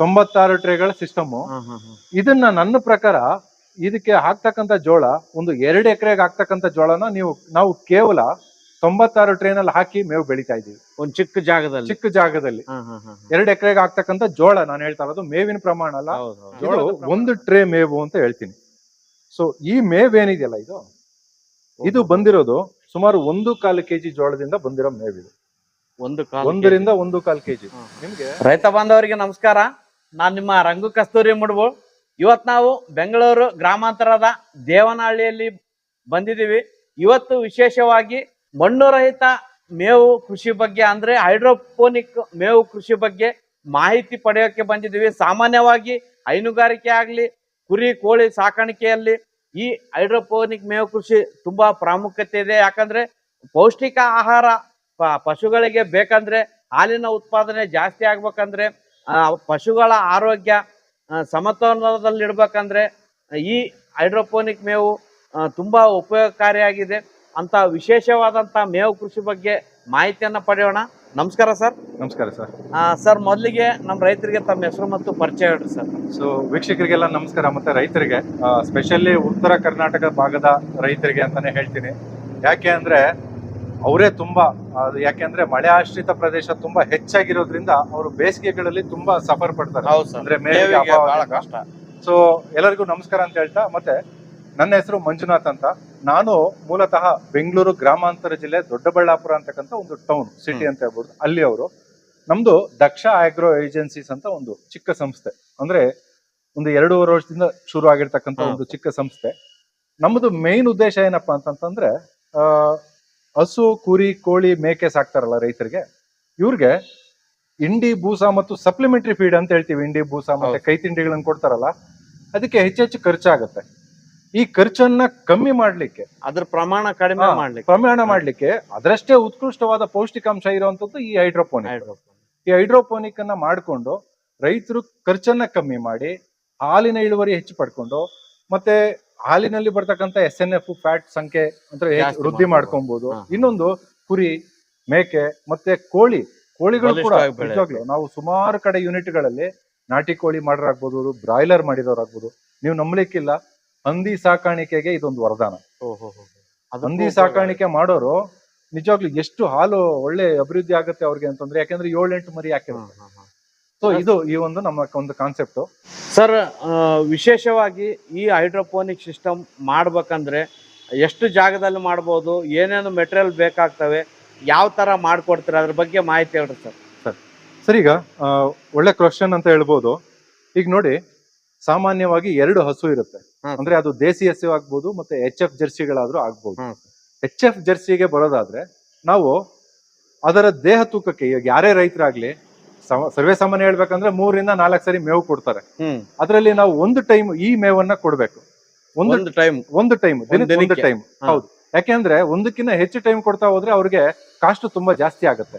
ತೊಂಬತ್ತಾರು ಟ್ರೇಗಳ ಸಿಸ್ಟಮ್. ಇದನ್ನ ನನ್ನ ಪ್ರಕಾರ ಇದಕ್ಕೆ ಹಾಕ್ತಕ್ಕಂತ ಜೋಳ ಒಂದು ಎರಡು ಎಕರೆಗೆ ಹಾಕ್ತಕ್ಕಂತ ಜೋಳನ ನೀವು ನಾವು ಕೇವಲ ತೊಂಬತ್ತಾರು ಟ್ರೇನಲ್ಲಿ ಹಾಕಿ ಮೇವು ಬೆಳಿತಾ ಇದೀವಿ ಒಂದ್ ಚಿಕ್ಕ ಜಾಗದಲ್ಲಿ. ಚಿಕ್ಕ ಜಾಗದಲ್ಲಿ. ಎರಡು ಎಕರೆಗೆ ಹಾಕ್ತಕ್ಕಂತ ಜೋಳ ನಾನು ಹೇಳ್ತಾ ಇರೋದು ಮೇವಿನ ಪ್ರಮಾಣ ಅಲ್ಲ. ಪ್ರಮಾಣ. ಒಂದು ಟ್ರೇ ಮೇವು ಅಂತ ಹೇಳ್ತೀನಿ. ಸೊ ಈ ಮೇವ್ ಏನಿದೆಯಲ್ಲ ಇದು? ಇದು ಬಂದಿರೋದು ಸುಮಾರು ಒಂದು ಕಾಲು ಕೆಜಿ ಜೋಳದಿಂದ ಬಂದಿರೋ ಮೇವಿದು. ಒಂದು ಕಾಲ ಒಂದರಿಂದ ಒಂದು ಕಾಲು ಕೆಜಿ. ನಿಮ್ಗೆ? ರೈತ ಬಾಂಧವರಿಗೆ ನಮಸ್ಕಾರ. ನಾನ್ ನಿಮ್ಮ ರಂಗು ಕಸ್ತೂರಿ ಮುಡ್ಬು. ಇವತ್ ನಾವು ಬೆಂಗಳೂರು ಗ್ರಾಮಾಂತರದ ದೇವನಹಳ್ಳಿಯಲ್ಲಿ ಬಂದಿದ್ದೀವಿ. ಇವತ್ತು ವಿಶೇಷವಾಗಿ ಮಣ್ಣು ರಹಿತ ಮೇವು ಕೃಷಿ ಬಗ್ಗೆ ಅಂದ್ರೆ ಹೈಡ್ರೋಪೋನಿಕ್ ಮೇವು ಕೃಷಿ ಬಗ್ಗೆ ಮಾಹಿತಿ ಪಡೆಯೋಕೆ ಬಂದಿದ್ದೀವಿ. ಸಾಮಾನ್ಯವಾಗಿ ಹೈನುಗಾರಿಕೆ ಆಗ್ಲಿ ಕುರಿ ಕೋಳಿ ಸಾಕಾಣಿಕೆಯಲ್ಲಿ ಈ ಹೈಡ್ರೋಪೋನಿಕ್ ಮೇವು ಕೃಷಿ ತುಂಬಾ ಪ್ರಾಮುಖ್ಯತೆ ಇದೆ. ಯಾಕಂದ್ರೆ ಪೌಷ್ಟಿಕ ಆಹಾರ ಪಶುಗಳಿಗೆ ಬೇಕಂದ್ರೆ ಹಾಲಿನ ಉತ್ಪಾದನೆ ಜಾಸ್ತಿ ಆಗ್ಬೇಕಂದ್ರೆ ಪಶುಗಳ ಆರೋಗ್ಯ ಸಮತೋಲನದಲ್ಲಿ ಸಮತೋಲನದಲ್ಲಿಡ್ಬೇಕಂದ್ರೆ ಈ ಹೈಡ್ರೋಪೋನಿಕ್ ಮೇವು ತುಂಬಾ ಉಪಯೋಗಕಾರಿಯಾಗಿದೆ. ಅಂತ ವಿಶೇಷವಾದಂತ ಮೇವು ಕೃಷಿ ಬಗ್ಗೆ ಮಾಹಿತಿಯನ್ನ ಪಡೆಯೋಣ. ನಮಸ್ಕಾರ ಸರ್. ನಮಸ್ಕಾರ ಸರ್. ಸರ್ ಮೊದಲಿಗೆ ನಮ್ಮ ರೈತರಿಗೆ ತಮ್ಮ ಹೆಸರು ಮತ್ತು ಪರಿಚಯ ಹೇಳ್ರಿ ಸರ್. ಸೊ ವೀಕ್ಷಕರಿಗೆಲ್ಲ ನಮಸ್ಕಾರ. ಮತ್ತೆ ರೈತರಿಗೆ ಸ್ಪೆಷಲಿ ಉತ್ತರ ಕರ್ನಾಟಕ ಭಾಗದ ರೈತರಿಗೆ ಅಂತಾನೆ ಹೇಳ್ತೀನಿ. ಯಾಕೆ ಅಂದ್ರೆ ಅವರೇ ತುಂಬಾ ಅದು ಯಾಕೆಂದ್ರೆ ಮಳೆ ಆಶ್ರಿತ ಪ್ರದೇಶ ತುಂಬಾ ಹೆಚ್ಚಾಗಿರೋದ್ರಿಂದ ಅವರು ಬೇಸಿಗೆಗಳಲ್ಲಿ ತುಂಬಾ ಸಫರ್ ಪಡ್ತಾರೆ. ಅಂದ್ರೆ. ಕಷ್ಟ. ಸೊ ಎಲ್ಲರಿಗೂ ನಮಸ್ಕಾರ ಅಂತ ಹೇಳ್ತಾ ಮತ್ತೆ ನನ್ನ ಹೆಸರು ಮಂಜುನಾಥ್ ಅಂತ. ನಾನು ಮೂಲತಃ ಬೆಂಗಳೂರು ಗ್ರಾಮಾಂತರ ಜಿಲ್ಲೆ ದೊಡ್ಡಬಳ್ಳಾಪುರ ಅಂತಕ್ಕಂಥ ಒಂದು ಟೌನ್ ಸಿಟಿ ಅಂತ ಹೇಳ್ಬೋದು. ಅಲ್ಲಿ ಅವರು ನಮ್ದು ದಕ್ಷ ಆಗ್ರೋ ಏಜೆನ್ಸೀಸ್ ಅಂತ ಒಂದು ಚಿಕ್ಕ ಸಂಸ್ಥೆ. ಅಂದ್ರೆ ಒಂದು ಎರಡೂವರೆ ವರ್ಷದಿಂದ ಶುರು ಆಗಿರ್ತಕ್ಕಂಥ ಒಂದು ಚಿಕ್ಕ ಸಂಸ್ಥೆ. ನಮ್ಮದು ಮೇನ್ ಉದ್ದೇಶ ಏನಪ್ಪಾ ಅಂತಂತಂದ್ರೆ ಆ, ಹಸು ಕುರಿ ಕೋಳಿ ಮೇಕೆ ಸಾಕ್ತಾರಲ್ಲ ರೈತರಿಗೆ ಇವ್ರಿಗೆ ಇಂಡಿ ಬೂಸ ಮತ್ತು ಸಪ್ಲಿಮೆಂಟರಿ ಫೀಡ್ ಅಂತ ಹೇಳ್ತೀವಿ. ಇಂಡಿ ಬೂಸ ಮತ್ತೆ ಕೈ ತಿಂಡಿಗಳನ್ನ ಕೊಡ್ತಾರಲ್ಲ ಅದಕ್ಕೆ ಹೆಚ್ಚೆಚ್ಚು ಖರ್ಚಾಗುತ್ತೆ. ಈ ಖರ್ಚನ್ನ ಕಮ್ಮಿ ಮಾಡ್ಲಿಕ್ಕೆ ಅದ್ರ ಪ್ರಮಾಣ ಕಡಿಮೆ ಮಾಡ್ಲಿಕ್ಕೆ. ಪ್ರಮಾಣ ಮಾಡ್ಲಿಕ್ಕೆ ಅದರಷ್ಟೇ ಉತ್ಕೃಷ್ಟವಾದ ಪೌಷ್ಟಿಕಾಂಶ ಇರುವಂತದ್ದು ಈ ಹೈಡ್ರೋಪೋನಿಕ್. ಈ ಹೈಡ್ರೋಪೋನಿಕ್ ಅನ್ನ ಮಾಡಿಕೊಂಡು ರೈತರು ಖರ್ಚನ್ನ ಕಮ್ಮಿ ಮಾಡಿ ಹಾಲಿನ ಇಳುವರಿ ಹೆಚ್ಚು ಪಡ್ಕೊಂಡು ಮತ್ತೆ ಹಾಲಿನಲ್ಲಿ ಬರ್ತಕ್ಕಂಥ ಎಸ್ ಎನ್ ಎಫ್ ಫ್ಯಾಟ್ ಸಂಖ್ಯೆ ಅಂದ್ರೆ ವೃದ್ಧಿ. ಮಾಡ್ಕೊಬಹುದು ಇನ್ನೊಂದು ಕುರಿ ಮೇಕೆ ಮತ್ತೆ ಕೋಳಿ. ಕೋಳಿಗಳು ಕೂಡ ನಾವು ಸುಮಾರು ಕಡೆ ಯೂನಿಟ್ಗಳಲ್ಲಿ ನಾಟಿ ಕೋಳಿ ಮಾಡಿರಾಗ್ಬೋದು ಬ್ರಾಯ್ಲರ್ ಮಾಡಿರೋರಾಗ್ಬೋದು ನೀವು ನಂಬಲಿಕ್ಕಿಲ್ಲ ಹಂದಿ ಸಾಕಾಣಿಕೆಗೆ ಇದೊಂದು ವರದಾನ. ಹಂದಿ ಸಾಕಾಣಿಕೆ ಮಾಡೋರು ನಿಜವಾಗ್ಲು ಎಷ್ಟು ಹಾಲು ಒಳ್ಳೆ ಅಭಿವೃದ್ಧಿ ಆಗುತ್ತೆ ಅವ್ರಿಗೆ ಅಂತಂದ್ರೆ ಯಾಕಂದ್ರೆ ಏಳೆಂಟು ಮರಿ ಯಾಕೆ ಹಾಕಿರುತ್ತೆ. ಸೊ ಇದು ಈ ಒಂದು ನಮ್ಮ ಒಂದು ಕಾನ್ಸೆಪ್ಟ್ ಸರ್ ವಿಶೇಷವಾಗಿ ಈ ಹೈಡ್ರೋಪೋನಿಕ್ ಸಿಸ್ಟಮ್ ಮಾಡಬೇಕಂದ್ರೆ ಎಷ್ಟು ಜಾಗದಲ್ಲಿ ಮಾಡ್ಬೋದು ಏನೇನು ಮೆಟೀರಿಯಲ್ ಬೇಕಾಗ್ತವೆ ಯಾವ ಥರ ಮಾಡಿಕೊಡ್ತೀರ ಅದ್ರ ಬಗ್ಗೆ ಮಾಹಿತಿ ಹೇಳ್ರಿ ಸರ್. ಸರ್ ಈಗ ಒಳ್ಳೆ ಕ್ವಶನ್ ಅಂತ ಹೇಳ್ಬೋದು. ಈಗ ನೋಡಿ ಸಾಮಾನ್ಯವಾಗಿ ಎರಡು ಹಸು ಇರುತ್ತೆ. ಅಂದ್ರೆ ಅದು ದೇಸಿ ಹಸು ಆಗ್ಬೋದು ಮತ್ತೆ ಎಚ್ ಎಫ್ ಜರ್ಸಿಗಳಾದ್ರೂ ಆಗ್ಬೋದು. ಎಚ್ ಎಫ್ ಜರ್ಸಿಗೆ ಬರೋದಾದ್ರೆ ನಾವು ಅದರ ದೇಹ ತೂಕಕ್ಕೆ ಈಗ ಯಾರೇ ರೈತರಾಗ್ಲಿ ಸರ್ವೇ ಸಾಮಾನ್ಯ ಹೇಳ್ಬೇಕಂದ್ರೆ ಮೂರಿಂದ ನಾಲ್ಕು ಸರಿ ಮೇವು ಕೊಡ್ತಾರೆ. ಅದರಲ್ಲಿ ನಾವು ಒಂದು ಟೈಮ್ ಈ ಮೇವನ್ನ ಕೊಡ್ಬೇಕು. ಒಂದು ಟೈಮ್. ಒಂದು ಟೈಮ್ ಒಂದು? ಟೈಮ್. ಹೌದು. ಯಾಕೆಂದ್ರೆ ಒಂದಕ್ಕಿಂತ ಹೆಚ್ಚು ಟೈಮ್ ಕೊಡ್ತಾ ಹೋದ್ರೆ ಅವ್ರಿಗೆ ಕಾಸ್ಟ್ ತುಂಬಾ ಜಾಸ್ತಿ ಆಗುತ್ತೆ.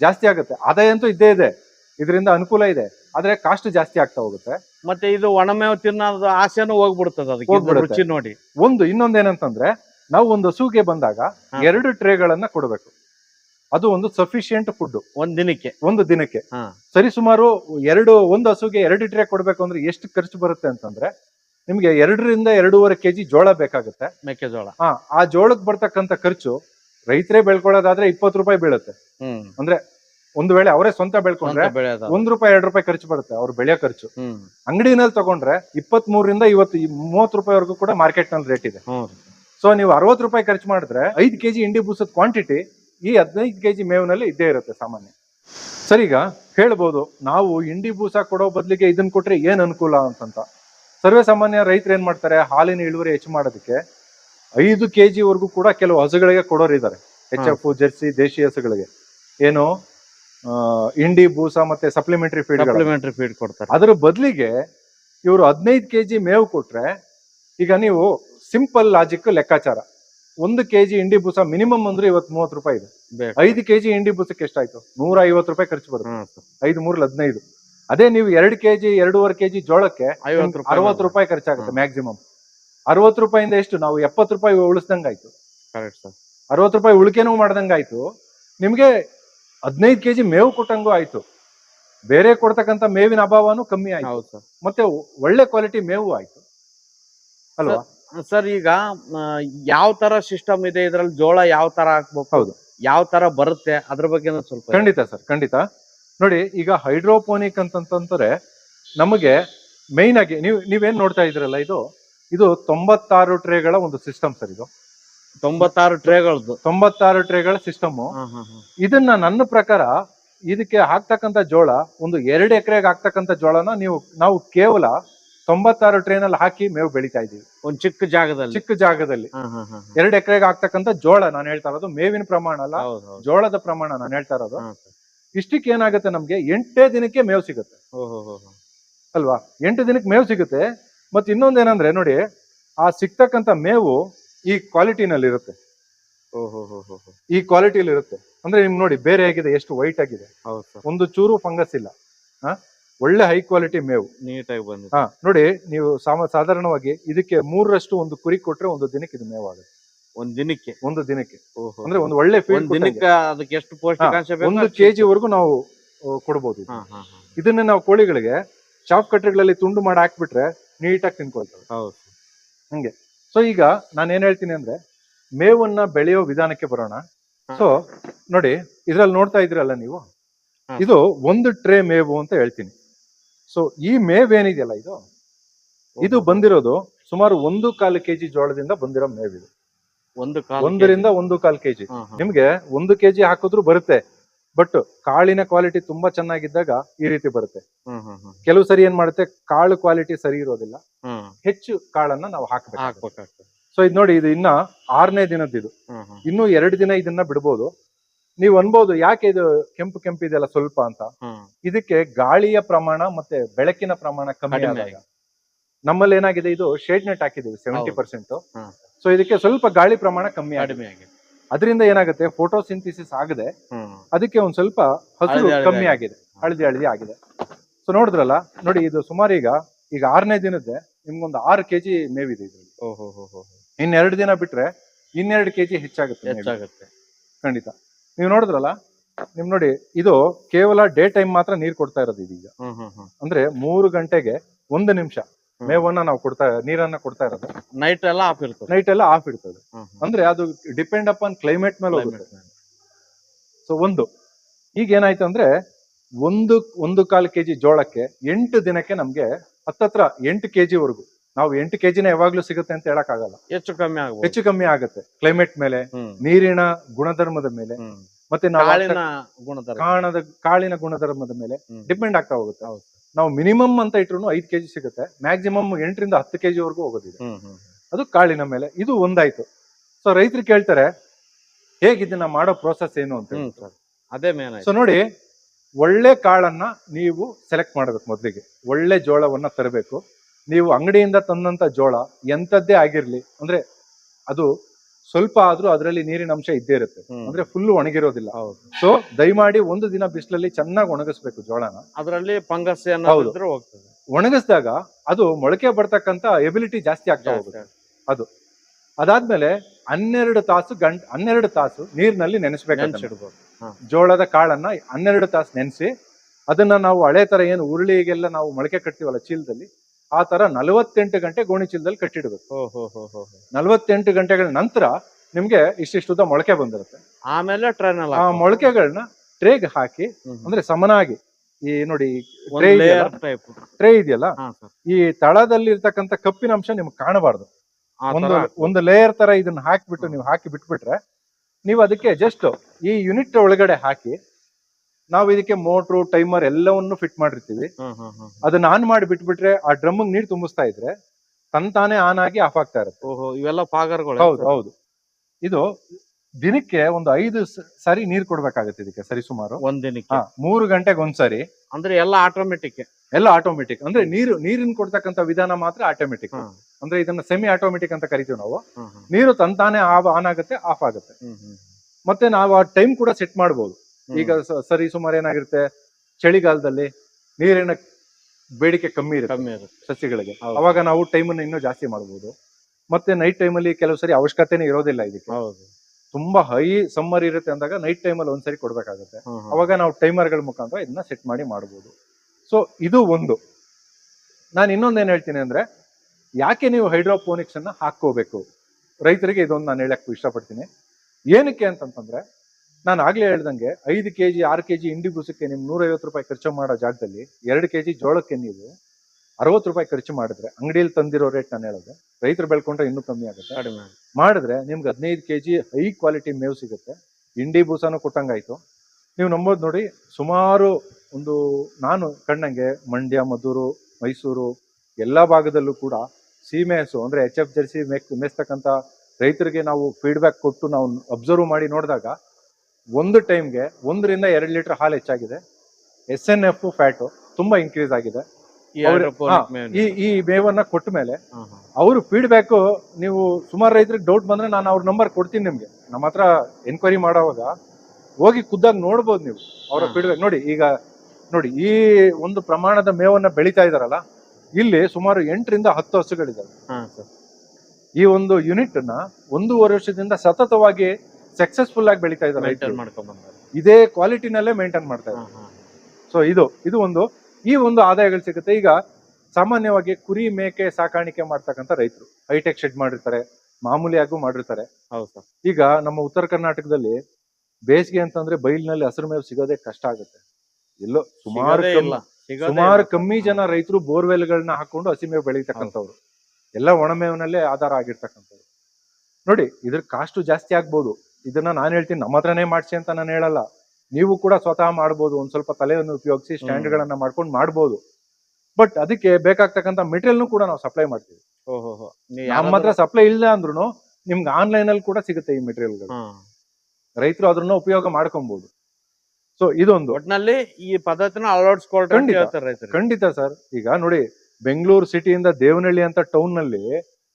ಜಾಸ್ತಿ ಆಗುತ್ತೆ. ಆದಾಯ ಅಂತೂ ಇದ್ದೇ ಇದೆ. ಇದರಿಂದ ಅನುಕೂಲ ಇದೆ. ಆದ್ರೆ ಕಾಸ್ಟ್ ಜಾಸ್ತಿ ಆಗ್ತಾ ಹೋಗುತ್ತೆ. ಮತ್ತೆ ಇದು ಒಣಮೇವು ತಿನ್ನೋದು ಆಸೆನೂ ಹೋಗ್ಬಿಡ್ತದೆ ಅದಕ್ಕೆ. ಹೋಗ್ಬಿಡುತ್ತೆ. ರುಚಿ ನೋಡಿ. ಒಂದು ಇನ್ನೊಂದೇನಂತಂದ್ರೆ ನಾವು ಒಂದು ಹಸುಗೆ ಬಂದಾಗ ಎರಡು ಟ್ರೇಗಳನ್ನ ಕೊಡಬೇಕು. ಅದು ಒಂದು ಸಫಿಶಿಯಂಟ್ ಫುಡ್ ಒಂದ್ ದಿನಕ್ಕೆ. ಒಂದು ದಿನಕ್ಕೆ. ಸರಿ ಸುಮಾರು ಎರಡು ಒಂದು ಹಸುಗೆ ಎರಡು ಟ್ರೇ ಕೊಡ್ಬೇಕು ಅಂದ್ರೆ ಎಷ್ಟು ಖರ್ಚು ಬರುತ್ತೆ ಅಂತಂದ್ರೆ ನಿಮ್ಗೆ ಎರಡರಿಂದ ಎರಡೂವರೆ ಕೆಜಿ ಜೋಳ ಬೇಕಾಗುತ್ತೆ. ಮೆಕ್ಕೆಜೋಳ. ಹಾ ಆ ಜೋಳಕ್ಕೆ ಬರ್ತಕ್ಕಂತ ಖರ್ಚು ರೈತರೇ ಬೆಳ್ಕೊಳ್ಳೋದಾದ್ರೆ ಇಪ್ಪತ್ತು ರೂಪಾಯಿ ಬೀಳುತ್ತೆ. ಅಂದ್ರೆ ಒಂದು ವೇಳೆ ಅವರೇ ಸ್ವಂತ ಬೆಳ್ಕೊಂಡ್ರೆ ಒಂದ್ ರೂಪಾಯಿ ಎರಡು ರೂಪಾಯಿ ಖರ್ಚು ಬರುತ್ತೆ ಅವ್ರು ಬೆಳೆಯೋ ಖರ್ಚು. ಅಂಗಡಿನಲ್ಲಿ ತಗೊಂಡ್ರೆ ಇಪ್ಪತ್ತ್ ಮೂರರಿಂದ ಇವತ್ತು ರೂಪಾಯಿ ರೂಪಾಯಿವರೆಗೂ ಕೂಡ ಮಾರ್ಕೆಟ್ನಲ್ಲಿ ರೇಟ್ ಇದೆ ಸೊ ನೀವು ಅರವತ್ ರೂಪಾಯಿ ಖರ್ಚು ಮಾಡಿದ್ರೆ ಐದು ಕೆಜಿ ಇಂಡಿ ಬೂಸದ ಕ್ವಾಂಟಿಟಿ ಈ ಹದಿನೈದು ಕೆಜಿ ಮೇವಿನಲ್ಲಿ ಇದ್ದೇ ಇರುತ್ತೆ ಸಾಮಾನ್ಯ. ಸರ್ ಈಗ ಹೇಳ್ಬೋದು ನಾವು ಇಂಡಿ ಬೂಸ ಕೊಡೋ ಬದಲಿಗೆ ಇದನ್ನ ಕೊಟ್ರೆ ಏನ್ ಅನುಕೂಲ ಅಂತಂತ. ಸರ್ವೇ ಸಾಮಾನ್ಯ ರೈತರು ಏನ್ ಮಾಡ್ತಾರೆ ಹಾಲಿನ ಇಳುವರಿ ಹೆಚ್ಚು ಮಾಡೋದಕ್ಕೆ ಐದು ಕೆ ಜಿವರೆಗೂ ಕೂಡ ಕೆಲವು ಹಸುಗಳಿಗೆ ಕೊಡೋರು ಇದ್ದಾರೆ ಎಚ್ ಎಫ್ ಜೆರ್ಸಿ ದೇಶಿ ಹಸುಗಳಿಗೆ. ಏನು? ಆ, ಇಂಡಿ ಬೂಸ ಮತ್ತೆ ಸಪ್ಲಿಮೆಂಟರಿ ಫೀಡ್ ಸಪ್ಲಿಮೆಂಟರಿ ಫೀಡ್ ಕೊಡ್ತಾರೆ. ಅದರ ಬದಲಿಗೆ ಇವರು ಹದಿನೈದು ಕೆಜಿ ಮೇವು ಕೊಟ್ರೆ ಈಗ ನೀವು ಸಿಂಪಲ್ ಲಾಜಿಕ್ ಲೆಕ್ಕಾಚಾರ. ಒಂದು ಕೆಜಿ ಇಂಡಿ ಬೂಸ ಮಿನಿಮಮ್ ಅಂದ್ರೆ ಇವತ್ತು ಮೂವತ್ತು ರೂಪಾಯಿ ಇದೆ. ಐದು ಕೆಜಿ ಇಂಡಿ ಬೂಸಕ್ಕೆ ಎಷ್ಟಾಯ್ತು? ನೂರ ಐವತ್ತು ರೂಪಾಯಿ ಖರ್ಚು ಬರುತ್ತೆ. ಐದು ಮೂರಲ್ಲಿ ಹದಿನೈದು. ಅದೇ ನೀವು ಎರಡು ಕೆಜಿ ಎರಡೂವರೆ ಕೆಜಿ ಜೋಳಕ್ಕೆ ಅರವತ್ತು ರೂಪಾಯಿ ಖರ್ಚಾಗುತ್ತೆ ಮ್ಯಾಕ್ಸಿಮಮ್ ಅರವತ್ತು ರೂಪಾಯಿಂದ ಎಷ್ಟು? ನಾವು ಎಪ್ಪತ್ತು ರೂಪಾಯಿ ಉಳಿಸ್ದಂಗಾಯ್ತು. ಅರವತ್ತು ರೂಪಾಯಿ ಉಳಿಕೆನೂ ಮಾಡ್ದಂಗಾಯ್ತು. ನಿಮ್ಗೆ ಹದಿನೈದು ಕೆಜಿ ಮೇವು ಕೊಟ್ಟಂಗೂ ಆಯ್ತು. ಬೇರೆ ಕೊಡ್ತಕ್ಕಂತ ಮೇವಿನ ಅಭಾವನೂ ಕಮ್ಮಿ ಆಯ್ತು. ಹೌದು ಸರ್. ಮತ್ತೆ ಒಳ್ಳೆ ಕ್ವಾಲಿಟಿ ಮೇವು ಆಯ್ತು. ಅಲ್ವಾ? ಸರ್ ಈಗ ಯಾವ ತರ ಸಿಸ್ಟಮ್ ಇದೆ ಇದ್ರಲ್ಲಿ ಜೋಳ ಯಾವ ತರ ಹಾಕ್ಬೇಕು? ಹೌದು. ಯಾವ ತರ ಬರುತ್ತೆ? ಅದ್ರ ಬಗ್ಗೆ ಸ್ವಲ್ಪ ಖಂಡಿತ ಸರ್ ಖಂಡಿತ. ನೋಡಿ ಈಗ ಹೈಡ್ರೋಪೋನಿಕ್ ಅಂತಂತಂದ್ರೆ ನಮಗೆ ಮೇನ್ ಆಗಿ ನೀವು ನೀವೇನ್ ನೋಡ್ತಾ ಇದ್ರಲ್ಲ ಇದು? ಇದು ತೊಂಬತ್ತಾರು ಟ್ರೇಗಳ ಒಂದು ಸಿಸ್ಟಮ್ ಸರ್ ಇದು. ತೊಂಬತ್ತಾರು ಟ್ರೇಗಳದ್ದು ತೊಂಬತ್ತಾರು ಟ್ರೇಗಳ ಸಿಸ್ಟಮ್ ಇದನ್ನ ನನ್ನ ಪ್ರಕಾರ ಇದಕ್ಕೆ ಹಾಕ್ತಕ್ಕಂಥ ಜೋಳ ಒಂದು ಎರಡು ಎಕರೆಗೆ ಹಾಕ್ತಕ್ಕಂಥ ಜೋಳನ ನೀವು ನಾವು ಕೇವಲ ತೊಂಬತ್ತಾರು ಅಲ್ಲಿ ಹಾಕಿ ಮೇವು ಬೆಳಿತಾ ಇದೀವಿ ಒಂದ್ ಚಿಕ್ಕ ಜಾಗದಲ್ಲಿ. ಚಿಕ್ಕ ಜಾಗದಲ್ಲಿ. ಎರಡ್ ಎಕರೆಗೆ ಆಗ್ತಕ್ಕಂಥ ಜೋಳ ನಾನು ಹೇಳ್ತಾ ಇರೋದು ಮೇವಿನ ಪ್ರಮಾಣ ಅಲ್ಲ ಜೋಳದ ಪ್ರಮಾಣ ನಾನು ಹೇಳ್ತಾ ಇರೋದು. ಇಷ್ಟಕ್ಕೆ ಏನಾಗುತ್ತೆ ನಮ್ಗೆ ಎಂಟೇ ದಿನಕ್ಕೆ ಮೇವು ಸಿಗುತ್ತೆ. ಅಲ್ವಾ? ಎಂಟು ದಿನಕ್ಕೆ ಮೇವು ಸಿಗುತ್ತೆ. ಮತ್ತೆ ಇನ್ನೊಂದೇನಂದ್ರೆ ನೋಡಿ ಆ ಸಿಗ್ತಕ್ಕಂಥ ಮೇವು ಈ ಕ್ವಾಲಿಟಿನಲ್ಲಿ ಇರುತ್ತೆ. ಈ ಕ್ವಾಲಿಟಿಯಲ್ಲಿ ಇರುತ್ತೆ. ಅಂದ್ರೆ ನಿಮ್ ನೋಡಿ ಬೇರೆ ಆಗಿದೆ ಎಷ್ಟು ವೈಟ್ ಆಗಿದೆ. ಒಂದು ಚೂರು ಫಂಗಸ್ ಇಲ್ಲ. ಒಳ್ಳೆ ಹೈ ಕ್ವಾಲಿಟಿ ಮೇವು. ನೀಟಾಗಿ ಬಂದಿದೆ. ಹಾ ನೋಡಿ ನೀವು ಸಾಮ ಸಾಧಾರಣವಾಗಿ ಇದಕ್ಕೆ ಮೂರರಷ್ಟು ಒಂದು ಕುರಿ ಕೊಟ್ರೆ ಒಂದು ದಿನಕ್ಕೆ ಇದು ಮೇವು ಆಗುತ್ತೆ ಒಂದ್ ದಿನಕ್ಕೆ? ಒಂದು ದಿನಕ್ಕೆ. ಓಹೋ. ಅಂದ್ರೆ ಒಂದು ಒಳ್ಳೆ ಒಂದ್ ದಿನಕ್ಕೆ ಅದಕ್ಕೆ ಎಷ್ಟು ಪೌಷ್ಟಿಕಾಂಶ ಬೇಕು ಒಂದು ಅಷ್ಟು- ಕೆಜಿ ವರೆಗೂ ನಾವು ಆ, ಕೊಡ್ಬೋದು ಇದು. ಹಾ, ಹಾ, ಹಾ. ಇದನ್ನ ನಾವು ಕೋಳಿಗಳಿಗೆ ಚಾಪ್ ಕಟ್ರಿಗಳಲ್ಲಿ ತುಂಡು ಮಾಡಿ ಹಾಕ್ಬಿಟ್ರೆ ನೀಟಾಗಿ ತಿನ್ಕೊಳ್ತವೆ. ಹೌದು. ಹಂಗೆ. ಸೊ ಈಗ ನಾನು ಏನ್ ಹೇಳ್ತೀನಿ ಅಂದ್ರೆ ಮೇವನ್ನ ಬೆಳೆಯೋ ವಿಧಾನಕ್ಕೆ ಬರೋಣ. ಹಾ. ಸೊ ನೋಡಿ ಇದ್ರಲ್ಲಿ ನೋಡ್ತಾ ಇದ್ರಲ್ಲ ನೀವು? ಹಾ. ಇದು ಒಂದು ಟ್ರೇ ಮೇವು ಅಂತ ಹೇಳ್ತೀನಿ. ಸೊ ಈ ಮೇವ್ ಏನಿದೆಯಲ್ಲ ಇದು ಇದು ಬಂದಿರೋದು ಸುಮಾರು ಒಂದು ಕಾಲು ಕೆಜಿ ಜೋಳದಿಂದ ಬಂದಿರೋ ಮೇವಿದು. ಒಂದು ಒಂದರಿಂದ ಒಂದು ಕಾಲು ಕೆಜಿ. ನಿಮ್ಗೆ ಒಂದು ಕೆಜಿ ಹಾಕಿದ್ರು ಬರುತ್ತೆ. ಬಟ್ ಕಾಳಿನ ಕ್ವಾಲಿಟಿ ತುಂಬಾ ಚೆನ್ನಾಗಿದ್ದಾಗ ಈ ರೀತಿ ಬರುತ್ತೆ. ಕೆಲವು ಸರಿ ಏನ್ ಮಾಡುತ್ತೆ? ಕಾಳು ಕ್ವಾಲಿಟಿ ಸರಿ ಇರೋದಿಲ್ಲ. ಹೆಚ್ಚು ಕಾಳನ್ನ ನಾವು ಹಾಕ್ಬೇಕು. ಸೊ ಇದು ನೋಡಿ ಇದು ಇನ್ನ ಆರನೇ ದಿನದ್ದು ಇದು ಇನ್ನು ಎರಡು ದಿನ ಇದನ್ನ ಬಿಡ್ಬೋದು. ನೀವು ಅನ್ಬೋದು ಯಾಕೆ ಇದು ಕೆಂಪು ಕೆಂಪು ಇದೆಲ್ಲ ಸ್ವಲ್ಪ ಅಂತ. ಇದಕ್ಕೆ ಗಾಳಿಯ ಪ್ರಮಾಣ ಮತ್ತೆ ಬೆಳಕಿನ ಪ್ರಮಾಣ ಕಮ್ಮಿ ಆದಾಗ. ನಮ್ಮಲ್ಲಿ ಏನಾಗಿದೆ ಇದು ಶೇಡ್ ನೆಟ್ ಹಾಕಿದೀವಿ ಸೆವೆಂಟಿ. ಪರ್ಸೆಂಟ್ ಸೊ ಇದಕ್ಕೆ ಸ್ವಲ್ಪ ಗಾಳಿ ಪ್ರಮಾಣ ಕಮ್ಮಿ ಆಗಿದೆ. ಅದರಿಂದ ಏನಾಗುತ್ತೆ ಫೋಟೋಸಿಂಥಿಸಿಸ್ ಆಗದೆ. ಅದಕ್ಕೆ ಒಂದ್ ಸ್ವಲ್ಪ ಹಸಿರು ಕಮ್ಮಿ ಆಗಿದೆ. ಹಳದಿ ಹಳದಿ ಆಗಿದೆ. ಸೊ ನೋಡಿದ್ರಲ್ಲ ನೋಡಿ ಇದು ಸುಮಾರು ಈಗ ಈಗ ಆರನೇ ದಿನದ್ದೆ ನಿಮ್ಗೊಂದು ಆರು ಕೆಜಿ ಮೇವಿದೆ ಇದ್ರಲ್ಲಿ. ಓಹೋ ಹೋ ಹೋ ಹೋ. ಇನ್ನೆರಡು ದಿನ ಬಿಟ್ರೆ ಇನ್ನೆರಡು ಕೆಜಿ ಹೆಚ್ಚಾಗುತ್ತೆ. ಹೆಚ್ಚಾಗುತ್ತೆ. ಖಂಡಿತ. ನೀವು ನೋಡಿದ್ರಲ್ಲ? ನಿಮ್ ನೋಡಿ ಇದು ಕೇವಲ ಡೇ ಟೈಮ್ ಮಾತ್ರ ನೀರ್ ಕೊಡ್ತಾ ಇರೋದು ಇದೀಗ. ಅಂದ್ರೆ ಮೂರು ಗಂಟೆಗೆ ಒಂದು ನಿಮಿಷ ಮೇವನ್ನ ನಾವು ಕೊಡ್ತಾ ನೀರನ್ನ ಕೊಡ್ತಾ ಇರೋದು. ನೈಟ್ ಎಲ್ಲ ಆಫ್ ಇರ್ತದೆ. ನೈಟ್ ಎಲ್ಲ ಆಫ್ ಇರ್ತದೆ. ಅಂದ್ರೆ ಅದು ಡಿಪೆಂಡ್ ಅಪಾನ್ ಕ್ಲೈಮೇಟ್ ಮೇಲೆ ಹೋಗುತ್ತೆ. ಸೊ ಒಂದು. ಈಗ ಏನಾಯ್ತು ಅಂದ್ರೆ ಒಂದು ಒಂದು ಕಾಲು ಕೆಜಿ ಜೋಳಕ್ಕೆ ಎಂಟು ದಿನಕ್ಕೆ ನಮ್ಗೆ ಹತ್ತತ್ರ ಎಂಟು ಕೆಜಿ ವರೆಗೂ ನಾವು ಎಂಟು ಕೆಜಿನ ಯಾವಾಗ್ಲೂ ಸಿಗುತ್ತೆ ಅಂತ ಹೇಳಕ್ ಆಗಲ್ಲ ಹೆಚ್ಚು ಕಮ್ಮಿ ಆಗುತ್ತೆ ಹೆಚ್ಚು ಕಮ್ಮಿ ಆಗುತ್ತೆ. ಕ್ಲೈಮೇಟ್ ಮೇಲೆ ನೀರಿನ ಗುಣಧರ್ಮದ ಮೇಲೆ ಮತ್ತೆ ಕಾಣದ ಕಾಳಿನ ಗುಣಧರ್ಮದ ಮೇಲೆ ಡಿಪೆಂಡ್ ಆಗ್ತಾ ಹೋಗುತ್ತೆ. ನಾವು ಮಿನಿಮಮ್ ಅಂತ ಇಟ್ರು ಐದು ಕೆಜಿ ಸಿಗುತ್ತೆ. ಮ್ಯಾಕ್ಸಿಮಮ್ ಎಂಟರಿಂದ ಹತ್ತು ಕೆಜಿ ವರೆಗೂ ಹೋಗೋದಿದೆ. ಅದು ಕಾಳಿನ ಮೇಲೆ. ಇದು ಒಂದಾಯ್ತು. ಸೊ ರೈತರು ಕೇಳ್ತಾರೆ ಹೇಗಿದ್ದನ್ನ ಮಾಡೋ ಪ್ರೋಸೆಸ್ ಏನು? ಅಂತ ಅದೇ ಮೇನ್ ಸೊ ನೋಡಿ ಒಳ್ಳೆ ಕಾಳನ್ನ ನೀವು ಸೆಲೆಕ್ಟ್ ಮಾಡಬೇಕು ಮೊದಲಿಗೆ. ಒಳ್ಳೆ ಜೋಳವನ್ನ ತರಬೇಕು. ನೀವು ಅಂಗಡಿಯಿಂದ ತಂದಂತ ಜೋಳ ಎಂತದ್ದೇ ಆಗಿರ್ಲಿ ಅಂದ್ರೆ ಅದು ಸ್ವಲ್ಪ ಆದ್ರೂ ಅದರಲ್ಲಿ ನೀರಿನ ಅಂಶ ಇದ್ದೇ ಇರುತ್ತೆ. ಅಂದ್ರೆ ಫುಲ್ ಒಣಗಿರೋದಿಲ್ಲ. ಸೊ ದಯಮಾಡಿ ಒಂದು ದಿನ ಬಿಸಿಲಲ್ಲಿ ಚೆನ್ನಾಗಿ ಒಣಗಿಸ್ಬೇಕು ಜೋಳನ. ಅದರಲ್ಲಿ ಫಂಗಸ್ ಒಣಗಿಸಿದಾಗ ಅದು ಮೊಳಕೆ ಬರ್ತಕ್ಕಂತ ಎಬಿಲಿಟಿ ಜಾಸ್ತಿ ಆಗ್ತಾ ಹೋಗುತ್ತೆ. ಅದು. ಅದಾದ್ಮೇಲೆ ಹನ್ನೆರಡು ತಾಸು ಗಂಟ್ ಹನ್ನೆರಡು ತಾಸು ನೀರಿನಲ್ಲಿ ನೆನೆಸ್ಬೇಕು. ಜೋಳದ ಕಾಳನ್ನ ಹನ್ನೆರಡು ತಾಸು ನೆನೆಸಿ ಅದನ್ನ ನಾವು ಹಳೆ ತರ ಏನು ಉರುಳಿಗೆಲ್ಲ ನಾವು ಮೊಳಕೆ ಕಟ್ತೀವಲ್ಲ ಚೀಲದಲ್ಲಿ ಆ ತರ ನಲವತ್ತೆಂಟು ಗಂಟೆ ಗೋಣಿ ಚೀಲದಲ್ಲಿ ಕಟ್ಟಿಡ್ಬೇಕು. ನಲವತ್ತೆಂಟು ಗಂಟೆಗಳ ನಂತರ ನಿಮ್ಗೆ ಇಷ್ಟಿಷ್ಟುದ ಮೊಳಕೆ ಬಂದಿರುತ್ತೆ. ಆಮೇಲೆ ಟ್ರೈನ್ ಅಲ್ಲಿ ಆ ಮೊಳಕೆಗಳನ್ನ ಟ್ರೇಗ್ ಹಾಕಿ ಅಂದ್ರೆ ಸಮನಾಗಿ ಈ ನೋಡಿ ಟ್ರೇ ಟ್ರೇ ಇದೆಯಲ್ಲ? ಈ ತಳದಲ್ಲಿ ಇರ್ತಕ್ಕಂತ ಕಪ್ಪಿನ ಅಂಶ ನಿಮ್ಗೆ ಕಾಣಬಾರ್ದು. ಒಂದು ಒಂದು ಲೇಯರ್ ತರ ಇದನ್ನ ಹಾಕಿಬಿಟ್ಟು ನೀವು ಹಾಕಿ ಬಿಟ್ಬಿಟ್ರೆ ನೀವು ಅದಕ್ಕೆ ಜಸ್ಟ್ ಈ ಯೂನಿಟ್ ಒಳಗಡೆ ಹಾಕಿ ನಾವು ಇದಕ್ಕೆ ಮೋಟ್ರು ಟೈಮರ್ ಎಲ್ಲವನ್ನು ಫಿಟ್ ಮಾಡಿರ್ತೀವಿ. ಅದನ್ನ ಆನ್ ಮಾಡಿ ಬಿಟ್ಬಿಟ್ರೆ ಆ ಡ್ರಮ್ ನೀರ್ ತುಂಬಿಸ್ತಾ ಇದ್ರೆ ತನ್ ತಾನೇ ಆನ್ ಆಗಿ ಆಫ್ ಆಗ್ತಾ ಇರುತ್ತೆ. ಓಹೋ ಇವೆಲ್ಲ ಪಾಗರ್ಗಳು ಹೌದು ಹೌದು. ಇದು ದಿನಕ್ಕೆ ಒಂದು ಐದು ಸರಿ ನೀರ್ ಕೊಡ್ಬೇಕಾಗತ್ತೆ ಇದಕ್ಕೆ ಸರಿ ಸುಮಾರು. ಒಂದ್ ದಿನಕ್ಕೆ? ಮೂರು ಗಂಟೆಗೆ ಒಂದ್ಸರಿ ಅಂದ್ರೆ ಎಲ್ಲ ಆಟೋಮೆಟಿಕ್ ಎಲ್ಲ ಆಟೋಮೆಟಿಕ್ ಅಂದ್ರೆ ನೀರು ನೀರಿನ ಕೊಡ್ತಕ್ಕಂತ ವಿಧಾನ ಮಾತ್ರ ಆಟೋಮೆಟಿಕ್ ಅಂದ್ರೆ ಇದನ್ನ ಸೆಮಿ ಆಟೋಮೆಟಿಕ್ ಅಂತ ಕರಿತೀವಿ ನಾವು. ನೀರು ತಂತಾನೆ ಆನ್ ಆಗುತ್ತೆ ಆಫ್ ಆಗುತ್ತೆ. ಮತ್ತೆ ನಾವು ಆ ಟೈಮ್ ಕೂಡ ಸೆಟ್ ಮಾಡ್ಬೋದು. ಹ್ಮ್. ಈಗ ಸರಿ ಸುಮಾರು ಏನಾಗಿರುತ್ತೆ? ಚಳಿಗಾಲದಲ್ಲಿ ನೀರಿನ ಬೇಡಿಕೆ ಕಮ್ಮಿ ಇರುತ್ತೆ ಕಮ್ಮಿ ಇರುತ್ತೆ. ಸಸ್ಯಗಳಿಗೆ. ಅವಾಗ ನಾವು ಟೈಮನ್ನು ಇನ್ನೂ ಜಾಸ್ತಿ ಮಾಡಬಹುದು ಮತ್ತೆ ನೈಟ್ ಟೈಮಲ್ಲಿ ಕೆಲವು ಸರಿ ಅವಶ್ಯಕತೆನೇ ಇರೋದಿಲ್ಲ ಇದಕ್ಕೆ. ಹೌದು. ತುಂಬಾ ಹೈ ಸಮ್ಮರ್ ಇರುತ್ತೆ ಅಂದಾಗ ನೈಟ್ ಟೈಮಲ್ಲಿ ಒಂದ್ಸರಿ ಕೊಡ್ಬೇಕಾಗುತ್ತೆ. ಅವಾಗ ನಾವು ಟೈಮರ್ಗಳ ಮುಖಾಂತರ ಇದನ್ನ ಸೆಟ್ ಮಾಡಿ ಮಾಡಬಹುದು ಸೊ ಇದು ಒಂದು. ನಾನು ಇನ್ನೊಂದೇನು ಹೇಳ್ತೀನಿ ಅಂದ್ರೆ ಯಾಕೆ ನೀವು ಹೈಡ್ರೋಪೋನಿಕ್ಸ್ ಅನ್ನ ಹಾಕೋಬೇಕು ರೈತರಿಗೆ ಇದೊಂದು ನಾನು ಹೇಳಕ್ ಇಷ್ಟಪಡ್ತೀನಿ. ಏನಕ್ಕೆ ಅಂತಂತಂದ್ರೆ ನಾನು ಆಗ್ಲೇ ಹೇಳ್ದಂಗೆ ಐದು ಕೆ ಜಿ ಆರು ಕೆ ಜಿ ಇಂಡಿ ಬೂಸಕ್ಕೆ ನಿಮ್ ನೂರೈವತ್ತು ರೂಪಾಯಿ ಖರ್ಚು ಮಾಡೋ ಜಾಗದಲ್ಲಿ ಎರಡು ಕೆ ಜಿ ಜೋಳಕ್ಕೆ ನೀವು ಅರವತ್ತು ರೂಪಾಯಿ ಖರ್ಚು ಮಾಡಿದ್ರೆ ಅಂಗಡಿಯಲ್ಲಿ ತಂದಿರೋ ರೇಟ್ ನಾನು ಹೇಳೋದು ರೈತರು ಬೆಳ್ಕೊಂಡ್ರೆ ಇನ್ನೂ ಕಮ್ಮಿ ಆಗುತ್ತೆ. ಕಡಿಮೆ ಮಾಡಿದ್ರೆ ನಿಮ್ಗೆ ಹದಿನೈದು ಕೆ ಜಿ ಹೈ ಕ್ವಾಲಿಟಿ ಮೇವು ಸಿಗುತ್ತೆ. ಇಂಡಿ ಬೂಸಾನು ಕೊಟ್ಟಂಗಾಯ್ತು. ನೀವು ನಂಬೋದು ನೋಡಿ ಸುಮಾರು ಒಂದು ನಾನು ಕಣ್ಣಂಗೆ ಮಂಡ್ಯ ಮಧುರು ಮೈಸೂರು ಎಲ್ಲ ಭಾಗದಲ್ಲೂ ಕೂಡ ಸೀಮೆ ಹಸು ಅಂದ್ರೆ ಎಚ್ ಎಫ್ ಜರ್ಸಿ ಮೇಕ್ ಮೇಸ್ತಕ್ಕಂಥ ರೈತರಿಗೆ ನಾವು ಫೀಡ್ಬ್ಯಾಕ್ ಕೊಟ್ಟು ನಾವು ಅಬ್ಸರ್ವ್ ಮಾಡಿ ನೋಡಿದಾಗ ಒಂದು ಟೈಮ್ಗೆ ಒಂದರಿಂದ ಎರಡು ಲೀಟರ್ ಹಾಲು ಹೆಚ್ಚಾಗಿದೆ. ಎಸ್ ಎನ್ ಎಫ್ ಫ್ಯಾಟು ತುಂಬಾ ಇನ್ಕ್ರೀಸ್ ಆಗಿದೆ. ಈ ಹಾ, ಈ ಈ ಮೇವನ್ನ ಕೊಟ್ಟ ಮೇಲೆ. ಅವರು ಫೀಡ್ಬ್ಯಾಕ್ ನೀವು ಸುಮಾರು ರೈತರಿಗೆ ಡೌಟ್ ಬಂದ್ರೆ ನಾನು ಅವ್ರ ನಂಬರ್ ಕೊಡ್ತೀನಿ ನಿಮ್ಗೆ. ನಮ್ಮ ಹತ್ರ ಎನ್ಕ್ವೈರಿ ಮಾಡೋವಾಗ ಹೋಗಿ ಖುದ್ದಾಗಿ ನೋಡ್ಬೋದು ನೀವು ಅವರ ಫೀಡ್ಬ್ಯಾಕ್ ನೋಡಿ ಈಗ ನೋಡಿ ಈ ಒಂದು ಪ್ರಮಾಣದ ಮೇವನ್ನ ಬೆಳಿತಾ ಇದಾರಲ್ಲ ಇಲ್ಲಿ ಸುಮಾರು ಎಂಟರಿಂದ ಹತ್ತು ಹಸುಗಳಿದಾವೆ ಹಾ, ಸರ್. ಈ ಒಂದು ಯೂನಿಟ್ನ ಒಂದೂವರೆ ವರ್ಷದಿಂದ ಸತತವಾಗಿ ಸಕ್ಸಸ್ಫುಲ್ ಆಗಿ ಬೆಳೀತಾ ಇದ್ದಾರೆ. ಇದೇ ಕ್ವಾಲಿಟಿನಲ್ಲೇ ಮೇಂಟೈನ್ ಮಾಡ್ತಾ ಇದ್ದಾರೆ. ಸೊ ಇದು ಇದು ಒಂದು ಈ ಒಂದು ಆದಾಯಗಳು ಸಿಗುತ್ತೆ. ಈಗ ಸಾಮಾನ್ಯವಾಗಿ ಕುರಿ ಮೇಕೆ ಸಾಕಾಣಿಕೆ ಮಾಡ್ತಕ್ಕಂಥ ರೈತರು. ಹೈಟೆಕ್ ಶೆಡ್ ಮಾಡಿರ್ತಾರೆ ಮಾಮೂಲಿಯಾಗೂ ಮಾಡಿರ್ತಾರೆ. ಹೌದು ಈಗ ನಮ್ಮ ಉತ್ತರ ಕರ್ನಾಟಕದಲ್ಲಿ ಬೇಸಿಗೆ ಅಂತಂದ್ರೆ ಬೈಲಿನಲ್ಲಿ ಹಸಿರು ಮೇವು ಸಿಗೋದೇ ಕಷ್ಟ ಆಗುತ್ತೆ. ಎಲ್ಲೋ ಸುಮಾರು ಸುಮಾರು ಕಮ್ಮಿ ಜನ ರೈತರು ಬೋರ್ವೆಲ್ಗಳನ್ನ ಹಾಕೊಂಡು ಹಸಿಮೇವು ಬೆಳೀತಕ್ಕಂಥವ್ರು. ಎಲ್ಲ ಒಣಮೇವನಲ್ಲೇ ಆಧಾರ ಆಗಿರ್ತಕ್ಕಂಥವ್ರು. ನೋಡಿ ಇದ್ರ ಕಾಸ್ಟ್ ಜಾಸ್ತಿ ಆಗ್ಬೋದು. ಇದನ್ನ ನಾನು ಹೇಳ್ತೀನಿ ನಮ್ಮ ಹತ್ರನೇ ಮಾಡಿಸಿ ಅಂತ ನಾನು ಹೇಳಲ್ಲ. ನೀವು ಕೂಡ ಸ್ವತಃ ಮಾಡ್ಬೋದು ಒಂದ್ ಸ್ವಲ್ಪ ತಲೆಯನ್ನು ಉಪಯೋಗಿಸಿ ಸ್ಟ್ಯಾಂಡ್ ಗಳನ್ನ ಮಾಡ್ಕೊಂಡು ಮಾಡ್ಬೋದು. ಬಟ್ ಅದಕ್ಕೆ ಬೇಕಾಗ್ತಕ್ಕಂಥ ಮೆಟೀರಿಯಲ್ನು ಕೂಡ ನಾವು ಸಪ್ಲೈ ಮಾಡ್ತೀವಿ. ನಮ್ಮ ಹತ್ರ ಸಪ್ಲೈ ಇಲ್ಲ ಅಂದ್ರೂ ನಿಮ್ಗೆ ಆನ್ಲೈನ್ ಅಲ್ಲಿ ಕೂಡ ಸಿಗುತ್ತೆ ಈ ಮೆಟೀರಿಯಲ್ಗಳು. ರೈತರು ಅದನ್ನ ಉಪಯೋಗ ಮಾಡ್ಕೊಬಹುದು ಸೊ ಇದೊಂದು. ಒಟ್ನಲ್ಲಿ ಈ ಪದ್ಧತಿನ ಅಳವಡಿಸ್ಕೊಳ್ತಾರೆ ಖಂಡಿತ. ಹೇಳ್ತಾರೆ ರೈತರು. ಖಂಡಿತ ಸರ್. ಈಗ ನೋಡಿ ಬೆಂಗಳೂರು ಸಿಟಿಯಿಂದ ದೇವನಹಳ್ಳಿ ಅಂತ ಟೌನ್ನಲ್ಲಿ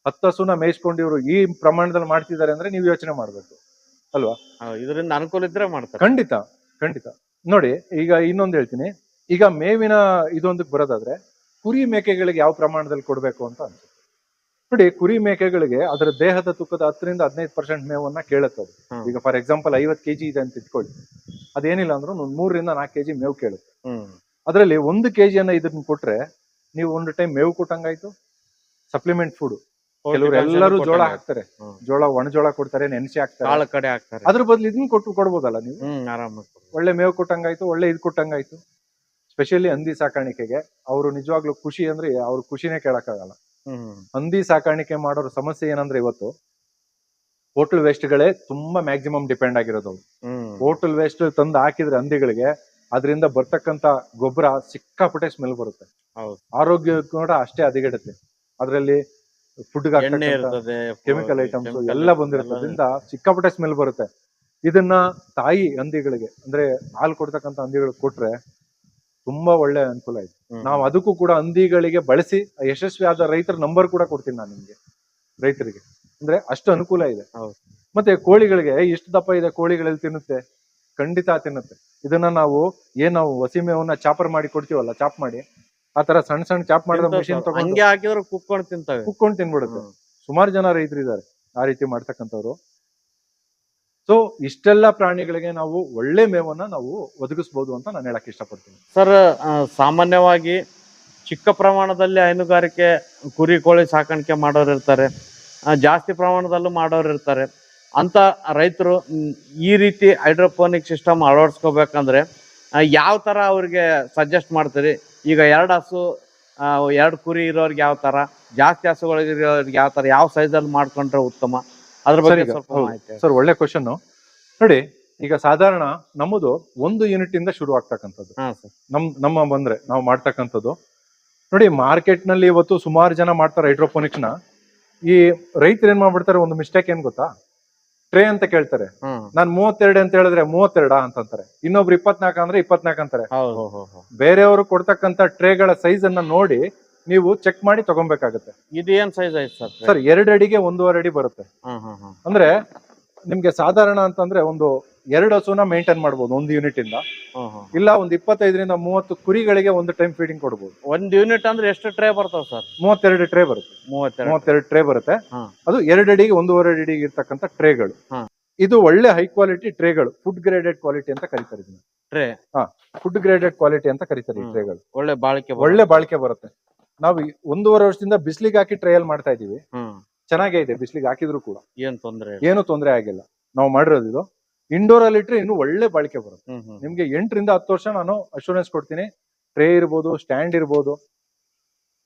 ಹತ್ತು ಹಸುನ ಮೇಯಿಸ್ಕೊಂಡಿವ್ರು ಈ ಪ್ರಮಾಣದಲ್ಲಿ ಮಾಡ್ತಿದ್ದಾರೆ ಅಂದ್ರೆ ನೀವು ಯೋಚನೆ ಮಾಡ್ಬೇಕು. ಇದರಿಂದ ಅನುಕೂಲ ಇದ್ರೆ ಮಾಡ್ತಾರೆ. ಖಂಡಿತ ಖಂಡಿತ. ನೋಡಿ ಈಗ ಇನ್ನೊಂದು ಹೇಳ್ತೀನಿ. ಈಗ ಮೇವಿನ ಇದೊಂದಕ್ಕೆ ಬರೋದಾದ್ರೆ ಕುರಿ ಮೇಕೆಗಳಿಗೆ ಯಾವ ಪ್ರಮಾಣದಲ್ಲಿ ಕೊಡಬೇಕು ಅಂತ ಅನ್ಸುತ್ತೆ. ನೋಡಿ ಕುರಿ ಮೇಕೆಗಳಿಗೆ ಅದರ ದೇಹದ ತೂಕದ ಹತ್ತರಿಂದ ಹದಿನೈದು ಪರ್ಸೆಂಟ್ ಮೇವನ್ನ ಕೇಳುತ್ತೆ ಅದು. ಈಗ ಫಾರ್ ಎಕ್ಸಾಂಪಲ್ ಐವತ್ತು ಕೆಜಿ ಇದೆ ಅಂತ ಇಟ್ಕೊಳ್ಳಿ. ಅದೇನಿಲ್ಲ ಅಂದ್ರೂ ಒಂದು ಮೂರರಿಂದ ನಾಲ್ಕು ಕೆಜಿ ಮೇವು ಕೇಳುತ್ತೆ. ಅದರಲ್ಲಿ ಒಂದು ಕೆಜಿಯನ್ನ ಇದನ್ನ ಕೊಟ್ರೆ ನೀವು ಒಂದು ಟೈಮ್ ಮೇವು ಕೊಟ್ಟಂಗಾಯ್ತು? Supplement food. ಕೆಲವರು ಎಲ್ಲರೂ ಜೋಳ ಹಾಕ್ತಾರೆ. ಜೋಳ ಒಣ ಜೋಳ ಕೊಡ್ತಾರೆ ನೆನೆಸಿ ಹಾಕ್ತಾರೆ. ಕಾಳ ಕಡೆ ಹಾಕ್ತಾರೆ. ಅದ್ರ ಬದಲು ಇದನ್ನ ಕೊಟ್ಟು ಕೊಡ್ಬೋದಲ್ಲ ನೀವು? ಆರಾಮ ಒಳ್ಳೆ ಮೇವು ಕೊಟ್ಟಂಗಾಯ್ತು ಒಳ್ಳೆ ಇದು ಕೊಟ್ಟಂಗಾಯ್ತು. ಸ್ಪೆಷಲಿ ಹಂದಿ ಸಾಕಾಣಿಕೆಗೆ. ಅವರು ನಿಜವಾಗ್ಲೂ ಖುಷಿ ಅಂದ್ರೆ ಅವ್ರ ಖುಷಿನೇ ಕೇಳಕ್ಕಾಗಲ್ಲ. ಹಂದಿ ಸಾಕಾಣಿಕೆ ಮಾಡೋರ ಸಮಸ್ಯೆ ಏನಂದ್ರೆ ಇವತ್ತು ಹೋಟೆಲ್ ವೇಸ್ಟ್ಗಳೇ ತುಂಬಾ ಮ್ಯಾಕ್ಸಿಮಮ್ ಡಿಪೆಂಡ್ ಆಗಿರೋದು ಹೋಟೆಲ್ ವೇಸ್ಟ್ ತಂದು ಹಾಕಿದ್ರೆ ಹಂದಿಗಳಿಗೆ ಅದರಿಂದ ಬರ್ತಕ್ಕಂತ ಗೊಬ್ಬರ ಸಿಕ್ಕಾಪಟ್ಟೆ ಸ್ಮೆಲ್ ಬರುತ್ತೆ. ಆರೋಗ್ಯ ಕೂಡ ಅಷ್ಟೇ ಹದಗೆಡುತ್ತೆ. ಅದರಲ್ಲಿ ಫುಡ್ ಎಣ್ಣೆ ಇರ್ತದೆ ಕೆಮಿಕಲ್ ಐಟಮ್ಸ್ ಎಲ್ಲ ಬಂದಿರೋದ್ರಿಂದ ಸಿಕ್ಕಾಪಟ್ಟೆ ಸ್ಮೆಲ್ ಬರುತ್ತೆ. ಇದನ್ನ ತಾಯಿ ಹಂದಿಗಳಿಗೆ ಅಂದ್ರೆ ಹಾಲು ಕೊಡ್ತಕ್ಕಂತ ಹಂದಿಗಳಿಗೆ ಕೊಟ್ರೆ ತುಂಬಾ ಒಳ್ಳೆ ಅನುಕೂಲ ಇದೆ. ನಾವು ಅದಕ್ಕೂ ಕೂಡ ಹಂದಿಗಳಿಗೆ ಬಳಸಿ ಯಶಸ್ವಿ ಆದ ರೈತರ ನಂಬರ್ ಕೂಡ ಕೊಡ್ತೀನಿ ನಾನು ನಿಮ್ಗೆ ರೈತರಿಗೆ. ಅಂದ್ರೆ ಅಷ್ಟು ಅನುಕೂಲ ಇದೆ. ಮತ್ತೆ ಕೋಳಿಗಳಿಗೆ ಇಷ್ಟು ದಪ್ಪ ಇದೆ ಕೋಳಿಗಳಲ್ಲಿ ತಿನ್ನುತ್ತೆ? ಖಂಡಿತ ತಿನ್ನುತ್ತೆ. ಇದನ್ನ ನಾವು ಏನು ನಾವು ಹಸಿ ಮೇವನ್ನ ಚಾಪರ್ ಮಾಡಿ ಕೊಡ್ತೀವಲ್ಲ ಚಾಪ್ ಮಾಡಿ ಆ ತರ ಸಣ್ಣ ಸಣ್ಣ ಚಾಪ್ ಮಾಡಿದ ಮಷಿನ್ ಮಿಷಿನ್ ಸರ್. ತಗೊಂಡು ಹಂಗೆ ಹಾಕಿದ್ರೆ ಕುಕ್ಕೊಂಡು ತಿಂತವೆ. ಕುಕ್ಕೊಂಡು ತಿನ್ಬಿಡುತ್ತೆ. ಸುಮಾರು ಜನ ರೈತರು ಇದ್ದಾರೆ ಆ ರೀತಿ ಮಾಡ್ತಕ್ಕಂಥವ್ರು. ಸೊ ಇಷ್ಟೆಲ್ಲ ಪ್ರಾಣಿಗಳಿಗೆ ನಾವು ಒಳ್ಳೆ ಮೇವನ್ನ ನಾವು ಒದಗಿಸ್ಬೋದು ಅಂತ ನಾನು ಹೇಳಕ್ ಇಷ್ಟಪಡ್ತೀನಿ. ಸರ್ ಆ, ಸಾಮಾನ್ಯವಾಗಿ ಚಿಕ್ಕ ಪ್ರಮಾಣದಲ್ಲಿ ಹೈನುಗಾರಿಕೆ ಕುರಿ ಕೋಳಿ ಸಾಕಾಣಿಕೆ ಮಾಡೋರು ಇರ್ತಾರೆ. ಆ, ಜಾಸ್ತಿ ಪ್ರಮಾಣದಲ್ಲೂ ಮಾಡೋರು ಇರ್ತಾರೆ. ಅಂತ ರೈತರು ಮ್, ಈ ರೀತಿ ಹೈಡ್ರೋಪೋನಿಕ್ ಸಿಸ್ಟಮ್ ಅಳವಡಿಸ್ಕೋಬೇಕಂದ್ರೆ ಯಾವ ತರ ಅವ್ರಿಗೆ ಸಜೆಸ್ಟ್ ಮಾಡ್ತೀರಿ? ಈಗ ಎರಡು ಹಸು ಎರಡು ಕುರಿ ಇರೋರ್ಗೆ ಯಾವ ತರ? ಜಾಸ್ತಿ ಹಸುಗಳಿಗೆ ಇರೋರ್ಗೆ ಯಾವ ತರ? ಯಾವ ಸೈಜಲ್ಲಿ ಮಾಡ್ಕೊಂಡ್ರೆ ಉತ್ತಮ? ಅದ್ರ ಬಗ್ಗೆ ಸ್ವಲ್ಪ ಮಾಹಿತಿ ಸರ್ ಒಳ್ಳೆ ಕ್ವಶನ್ ನೋಡಿ ಈಗ ಸಾಧಾರಣ ನಮ್ಮದು ಒಂದು ಯೂನಿಟ್ ಇಂದ ಶುರು ಆಗ್ತಕ್ಕಂಥದ್ದು. ಹಾ ಸರ್. ನಮ್ ನಮ್ಮ ಬಂದ್ರೆ ನಾವು ಮಾಡ್ತಕ್ಕಂಥದ್ದು. ನೋಡಿ ಮಾರ್ಕೆಟ್ನಲ್ಲಿ ಇವತ್ತು ಸುಮಾರು ಜನ ಮಾಡ್ತಾರೆ ಹೈಡ್ರೋಪೋನಿಕ್ಸ್ನ. ಈ ರೈತರು ಏನ್ ಮಾಡ್ಬಿಡ್ತಾರೆ? ಒಂದು ಮಿಸ್ಟೇಕ್ ಏನ್ ಗೊತ್ತಾ? ಟ್ರೇ ಅಂತ ಕೇಳ್ತಾರೆ. ನಾನ್ ಮೂವತ್ತೆರಡು ಅಂತ ಹೇಳಿದ್ರೆ ಮೂವತ್ತೆರಡ ಅಂತಂತಾರೆ. ಇನ್ನೊಬ್ರು ಇಪ್ಪತ್ನಾಲ್ಕ ಅಂದ್ರೆ ಇಪ್ಪತ್ನಾಲ್ಕು ಅಂತಾರೆ. ಬೇರೆಯವರು ಕೊಡ್ತಕ್ಕಂತ ಟ್ರೇಗಳ ಸೈಜ್ ಅನ್ನ ನೋಡಿ ನೀವು ಚೆಕ್ ಮಾಡಿ ತಗೊಬೇಕಾಗುತ್ತೆ. ಇದೇನ್ ಏನ್ ಸೈಜ್ ಐತೆ ಸರ್? ಸರ್ ಎರಡು ಅಡಿಗೆ ಒಂದೂವರೆ ಅಡಿ ಬರುತ್ತೆ. ಹ್ಮ್ ಹ್ಮ್ ಹ್ಮ್. ಅಂದ್ರೆ ನಿಮ್ಗೆ ಸಾಧಾರಣ ಅಂತಂದ್ರೆ ಒಂದು ಎರಡು ಹಸುನ ಮೇಂಟೈನ್ ಮಾಡಬಹುದು ಒಂದು ಯೂನಿಟ್ ಇಂದ. ಇಲ್ಲ ಒಂದು ಇಪ್ಪತ್ತೈದರಿಂದ ಮೂವತ್ತು ಕುರಿಗಳಿಗೆ ಒಂದು ಟೈಮ್ ಫೀಡಿಂಗ್ ಕೊಡಬಹುದು ಒಂದ್ ಯೂನಿಟ್ ಅಂದ್ರೆ ಎಷ್ಟು ಟ್ರೇ ಬರ್ತಾವ ಸರ್? ಮೂವತ್ತೆರಡು ಟ್ರೇ ಬರುತ್ತೆ. ಮೂವತ್ತೆರಡು. ಟ್ರೇ ಬರುತ್ತೆ. ಹಾ. ಅದು ಎರಡು ಅಡಿಗೆ ಒಂದೂವರೆ ಅಡಿಗೆ ಇರ್ತಕ್ಕಂಥ ಟ್ರೇಗಳು ಹಾ. ಇದು ಒಳ್ಳೆ ಹೈ ಕ್ವಾಲಿಟಿ ಟ್ರೇಗಳು ಫುಡ್ ಗ್ರೇಡೆಡ್ ಕ್ವಾಲಿಟಿ ಅಂತ ಕರಿತಾರೆ ಇದನ್ನ. ಟ್ರೇ ಫುಡ್ ಗ್ರೇಡೆಡ್ ಕ್ವಾಲಿಟಿ ಅಂತ ಕರಿತಾರೆ ಈ ಟ್ರೇಗಳು ಒಳ್ಳೆ ಬಾಳಿಕೆ ಬರುತ್ತೆ. ಒಳ್ಳೆ ಬಾಳಿಕೆ ಬರುತ್ತೆ. ನಾವು ಒಂದೂವರೆ ವರ್ಷದಿಂದ ಬಿಸಿಲಿಗೆ ಹಾಕಿ ಟ್ರಯಲ್ ಮಾಡ್ತಾ ಇದೀವಿ. ಚೆನ್ನಾಗೇ ಇದೆ ಬಿಸಿಲಿಗೆ ಹಾಕಿದ್ರು ಕೂಡ. ಏನು ತೊಂದ್ರೆ ಏನು ತೊಂದರೆ ಆಗಿಲ್ಲ. ನಾವು ಮಾಡಿರೋದು ಇದು. ಇಂಡೋರ್ ಅಲ್ಲಿ ಇಟ್ಟರೆ ಇನ್ನು ಒಳ್ಳೆ ಬಾಳಿಕೆ ಬರುತ್ತೆ. ನಿಮ್ಗೆ ಎಂಟರಿಂದ ಹತ್ತು ವರ್ಷ ನಾನು ಅಶೂರೆನ್ಸ್ ಕೊಡ್ತೀನಿ. ಟ್ರೇ ಇರ್ಬೋದು ಸ್ಟ್ಯಾಂಡ್ ಇರ್ಬೋದು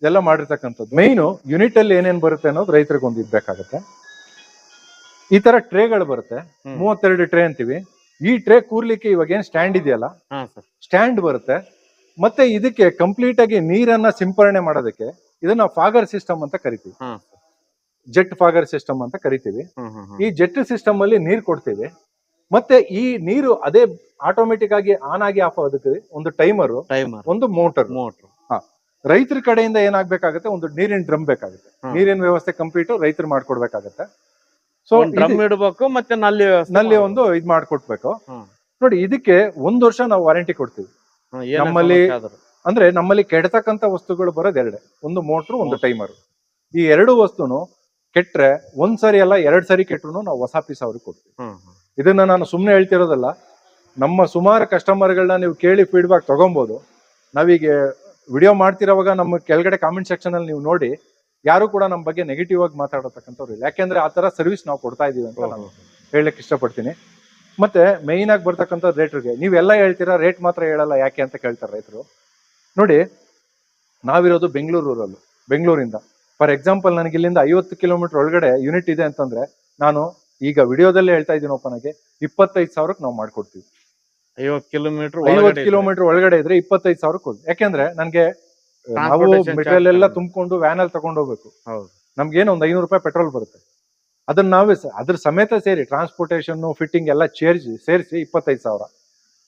ಎಲ್ಲ ಮಾಡಿರ್ತಕ್ಕಂಥದ್ದು. ಮೈನು ಯೂನಿಟ್ ಅಲ್ಲಿ ಏನೇನ್ ಬರುತ್ತೆ ಅನ್ನೋದು ರೈತರಿಗೆ ಒಂದು ಇದ್ಬೇಕಾಗತ್ತೆ ಈ ತರ ಟ್ರೇಗಳು ಬರುತ್ತೆ. ಮೂವತ್ತೆರಡು ಟ್ರೇ ಅಂತೀವಿ. ಈ ಟ್ರೇ ಕೂರ್ಲಿಕ್ಕೆ ಇವಾಗ ಏನ್ ಸ್ಟ್ಯಾಂಡ್ ಇದೆಯಲ್ಲ? ಸ್ಟ್ಯಾಂಡ್ ಬರುತ್ತೆ. ಮತ್ತೆ ಇದಕ್ಕೆ ಕಂಪ್ಲೀಟ್ ಆಗಿ ನೀರನ್ನ ಸಿಂಪರಣೆ ಮಾಡೋದಕ್ಕೆ ಇದನ್ನ ಫಾಗರ್ ಸಿಸ್ಟಮ್ ಅಂತ ಕರಿತೀವಿ. ಜೆಟ್ ಫಾಗರ್ ಸಿಸ್ಟಮ್ ಅಂತ ಕರಿತೀವಿ. ಈ ಜೆಟ್ ಸಿಸ್ಟಮ್ ಅಲ್ಲಿ ನೀರ್ ಕೊಡ್ತೀವಿ. ಮತ್ತೆ ಈ ನೀರು ಅದೇ ಆಟೋಮೆಟಿಕ್ ಆಗಿ ಆನ್ ಆಗಿ ಆಫ್ ಆಗುತ್ತೆ ಒಂದು ಟೈಮರ್ ಟೈಮರ್ ಒಂದು ಮೋಟರ್ ಮೋಟರ್ ರೈತರ ಕಡೆಯಿಂದ ಏನಾಗ್ಬೇಕಾಗತ್ತೆ? ಒಂದು ನೀರಿನ ಡ್ರಮ್ ಬೇಕಾಗುತ್ತೆ. ನೀರಿನ ವ್ಯವಸ್ಥೆ ಕಂಪ್ಲೀಟ್ ರೈತರು ಮಾಡ್ಕೊಡ್ಬೇಕಾಗತ್ತೆ. ಸೊ ಡ್ರಮ್ ಇಡಬೇಕು ಮತ್ತೆ ನಲ್ಲಿ ನಲ್ಲಿ ಒಂದು ಇದ್ ಮಾಡ್ಕೊಡ್ಬೇಕು ನೋಡಿ ಇದಕ್ಕೆ ಒಂದ್ ವರ್ಷ ನಾವು ವಾರಂಟಿ ಕೊಡ್ತೀವಿ. ನಮ್ಮಲ್ಲಿ ಅಂದ್ರೆ ನಮ್ಮಲ್ಲಿ ಕೆಡತಕ್ಕಂತ ವಸ್ತುಗಳು ಬರೋದ್ ಎರಡೆ. ಒಂದು ಮೋಟ್ರು ಒಂದು ಟೈಮರ್ ಈ ಎರಡು ವಸ್ತುನು ಕೆಟ್ರೆ ಒಂದ್ ಸರಿ ಅಲ್ಲ ಎರಡ್ ಸರಿ ಕೆಟ್ರು ನಾವು ಹೊಸ ಪೀಸ್ ಅವ್ರಿಗೆ ಕೊಡ್ತೀವಿ. ಇದನ್ನ ನಾನು ಸುಮ್ಮನೆ ಹೇಳ್ತಿರೋದಲ್ಲ ನಮ್ಮ ಸುಮಾರು ಕಸ್ಟಮರ್ಗಳನ್ನ ನೀವು ಕೇಳಿ ಫೀಡ್ಬ್ಯಾಕ್ ತಗೊಬೋದು. ನಾವೀಗ ವಿಡಿಯೋ ಮಾಡ್ತಿರೋವಾಗ ನಮ್ಮ ಕೆಳಗಡೆ ಕಾಮೆಂಟ್ ಸೆಕ್ಷನ್ ಅಲ್ಲಿ ನೀವು ನೋಡಿ ಯಾರು ಕೂಡ ನಮ್ಮ ಬಗ್ಗೆ ನೆಗೆಟಿವ್ ಆಗಿ ಮಾತಾಡತಕ್ಕಂಥವ್ರು ಇಲ್ಲ. ಯಾಕೆಂದ್ರೆ ಆ ತರ ಸರ್ವಿಸ್ ನಾವು ಕೊಡ್ತಾ ಇದೀವಿ ಅಂತ ನಾನು ಹೇಳಕ್ ಇಷ್ಟಪಡ್ತೀನಿ. ಮತ್ತೆ ಮೇಯ್ನ್ ಆಗಿ ಬರ್ತಕ್ಕಂಥ ರೇಟ್ರಿಗೆ ನೀವೆಲ್ಲ ಹೇಳ್ತೀರಾ ರೇಟ್ ಮಾತ್ರ ಹೇಳಲ್ಲ ಯಾಕೆ ಅಂತ ಕೇಳ್ತಾರೆ ರೈತರು. ನೋಡಿ ನಾವಿರೋದು ಬೆಂಗಳೂರು ರೂರಲ್ಲು ಬೆಂಗಳೂರಿಂದ. ಫಾರ್ ಎಕ್ಸಾಂಪಲ್ ನನಗೆ ಇಲ್ಲಿಂದ ಐವತ್ತು ಕಿಲೋಮೀಟರ್ ಒಳಗಡೆ ಯೂನಿಟ್ ಇದೆ ಅಂತಂದ್ರೆ ನಾನು ಈಗ ವಿಡಿಯೋದಲ್ಲೇ ಹೇಳ್ತಾ ಇದ್ದೀನಿ ಒಪ್ಪನಾಗೆ ಇಪ್ಪತ್ತೈದು ಸಾವಿರಕ್ಕೆ ನಾವು ಮಾಡ್ಕೊಡ್ತೀವಿ. ಐವತ್ತು ಕಿಲೋಮೀಟರ್ ಐವತ್ತು ಕಿಲೋಮೀಟರ್ ಒಳಗಡೆ ಇದ್ರೆ ಇಪ್ಪತ್ತೈದು ಸಾವಿರ ಕೊಡಿ ಯಾಕೆಂದ್ರೆ ನನ್ಗೆ ನಾವು ಮೆಟೀರಿಯಲ್ ಎಲ್ಲ ತುಂಬಿಕೊಂಡು ವ್ಯಾನ್ ಅಲ್ಲಿ ತಗೊಂಡು ಹೋಗ್ಬೇಕು. ನಮ್ಗೇನು ಒಂದು ಐನೂರು ರೂಪಾಯಿ ಪೆಟ್ರೋಲ್ ಬರುತ್ತೆ. ಅದನ್ನ ನಾವೇ ಅದ್ರ ಸಮೇತ ಸೇರಿ ಟ್ರಾನ್ಸ್ಪೋರ್ಟೇಷನ್ ಫಿಟ್ಟಿಂಗ್ ಎಲ್ಲ ಸೇರಿಸಿ ಸೇರಿಸಿ ಇಪ್ಪತ್ತೈದು ಸಾವಿರ.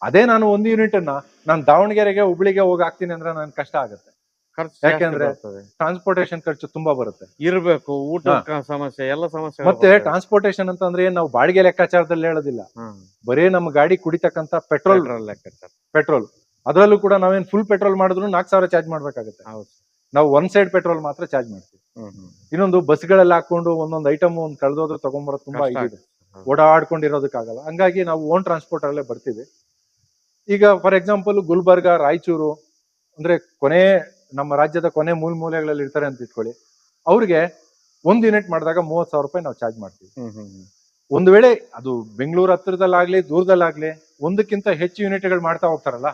ಅದೇ ನಾನು ಒಂದು ಯೂನಿಟ್ ಅನ್ನ ನಾನು ದಾವಣಗೆರೆಗೆ ಹುಬ್ಳಿಗೆ ಹೋಗಿ ಹಾಕ್ತೀನಿ ಅಂದ್ರೆ ನನ್ ಕಷ್ಟ ಆಗುತ್ತೆ. ಖರ್ಚು ಯಾಕೆಂದ್ರೆ ಟ್ರಾನ್ಸ್ಪೋರ್ಟೇಶನ್ ಟ್ರಾನ್ಸ್ಪೋರ್ಟೇಷನ್ ಖರ್ಚು ತುಂಬಾ ಬರುತ್ತೆ. ಇರ್ಬೇಕು ಊಟ ಸಮಸ್ಯೆ ಎಲ್ಲ ಸಮಸ್ಯೆ ಮತ್ತೆ ಟ್ರಾನ್ಸ್ಪೋರ್ಟೇಶನ್ ಅಂತಂದ್ರೆ ಏನ್ ನಾವು ಬಾಡಿಗೆ ಲೆಕ್ಕಾಚಾರದಲ್ಲಿ ಹೇಳೋದಿಲ್ಲ. ಬರೀ ನಮ್ಮ ಗಾಡಿ ಕುಡಿತಕ್ಕಂತ ಪೆಟ್ರೋಲ್ ಲೆಕ್ಕಾಚಾರ. ಪೆಟ್ರೋಲ್ ಅದರಲ್ಲೂ ಕೂಡ ನಾವೇನ್ ಫುಲ್ ಪೆಟ್ರೋಲ್ ಮಾಡಿದ್ರು ನಾಲ್ಕು ಸಾವಿರ ಚಾರ್ಜ್ ಮಾಡ್ಬೇಕಾಗುತ್ತೆ. ಹೌದು. ನಾವು ಒನ್ ಸೈಡ್ ಪೆಟ್ರೋಲ್ ಮಾತ್ರ ಚಾರ್ಜ್ ಮಾಡ್ತೀವಿ. ಹ್ಮ್ ಹ್ಮ್. ಇನ್ನೊಂದು ಬಸ್ಗಳೆಲ್ಲ ಹಾಕೊಂಡು ಒಂದೊಂದು ಐಟಮ್ ಒಂದು ಕಳೆದೋದ್ರೆ ತಗೊಂಬರೋದು ತುಂಬಾ ಕಷ್ಟ ಇದಿದೆ ಓಡಾಡ್ಕೊಂಡಿರೋದಕ್ಕಾಗಲ್ಲ. ಹಂಗಾಗಿ ನಾವು ಓನ್ ಟ್ರಾನ್ಸ್ಪೋರ್ಟ್ ಅಲ್ಲೇ ಬರ್ತೀವಿ. ಈಗ ಫಾರ್ ಎಕ್ಸಾಂಪಲ್ ಗುಲ್ಬರ್ಗ ರಾಯಚೂರು ಅಂದ್ರೆ ಕೊನೆ ನಮ್ಮ ರಾಜ್ಯದ ಕೊನೆ ಮೂಲ ಮೂಲೆಗಳಲ್ಲಿ ಇರ್ತಾರೆ ಅಂತ ಇಟ್ಕೊಳ್ಳಿ. ಅವ್ರಿಗೆ ಒಂದ್ ಯೂನಿಟ್ ಮಾಡಿದಾಗ ಮೂವತ್ ಸಾವಿರ ರೂಪಾಯಿ ನಾವು ಚಾರ್ಜ್ ಮಾಡ್ತೀವಿ. ಒಂದು ವೇಳೆ ಅದು ಬೆಂಗಳೂರು ಹತ್ರದಲ್ಲಾಗ್ಲಿ ದೂರದಲ್ಲಾಗ್ಲಿ ಒಂದಕ್ಕಿಂತ ಹೆಚ್ಚು ಯೂನಿಟ್ಗಳು ಮಾಡ್ತಾ ಹೋಗ್ತಾರಲ್ಲ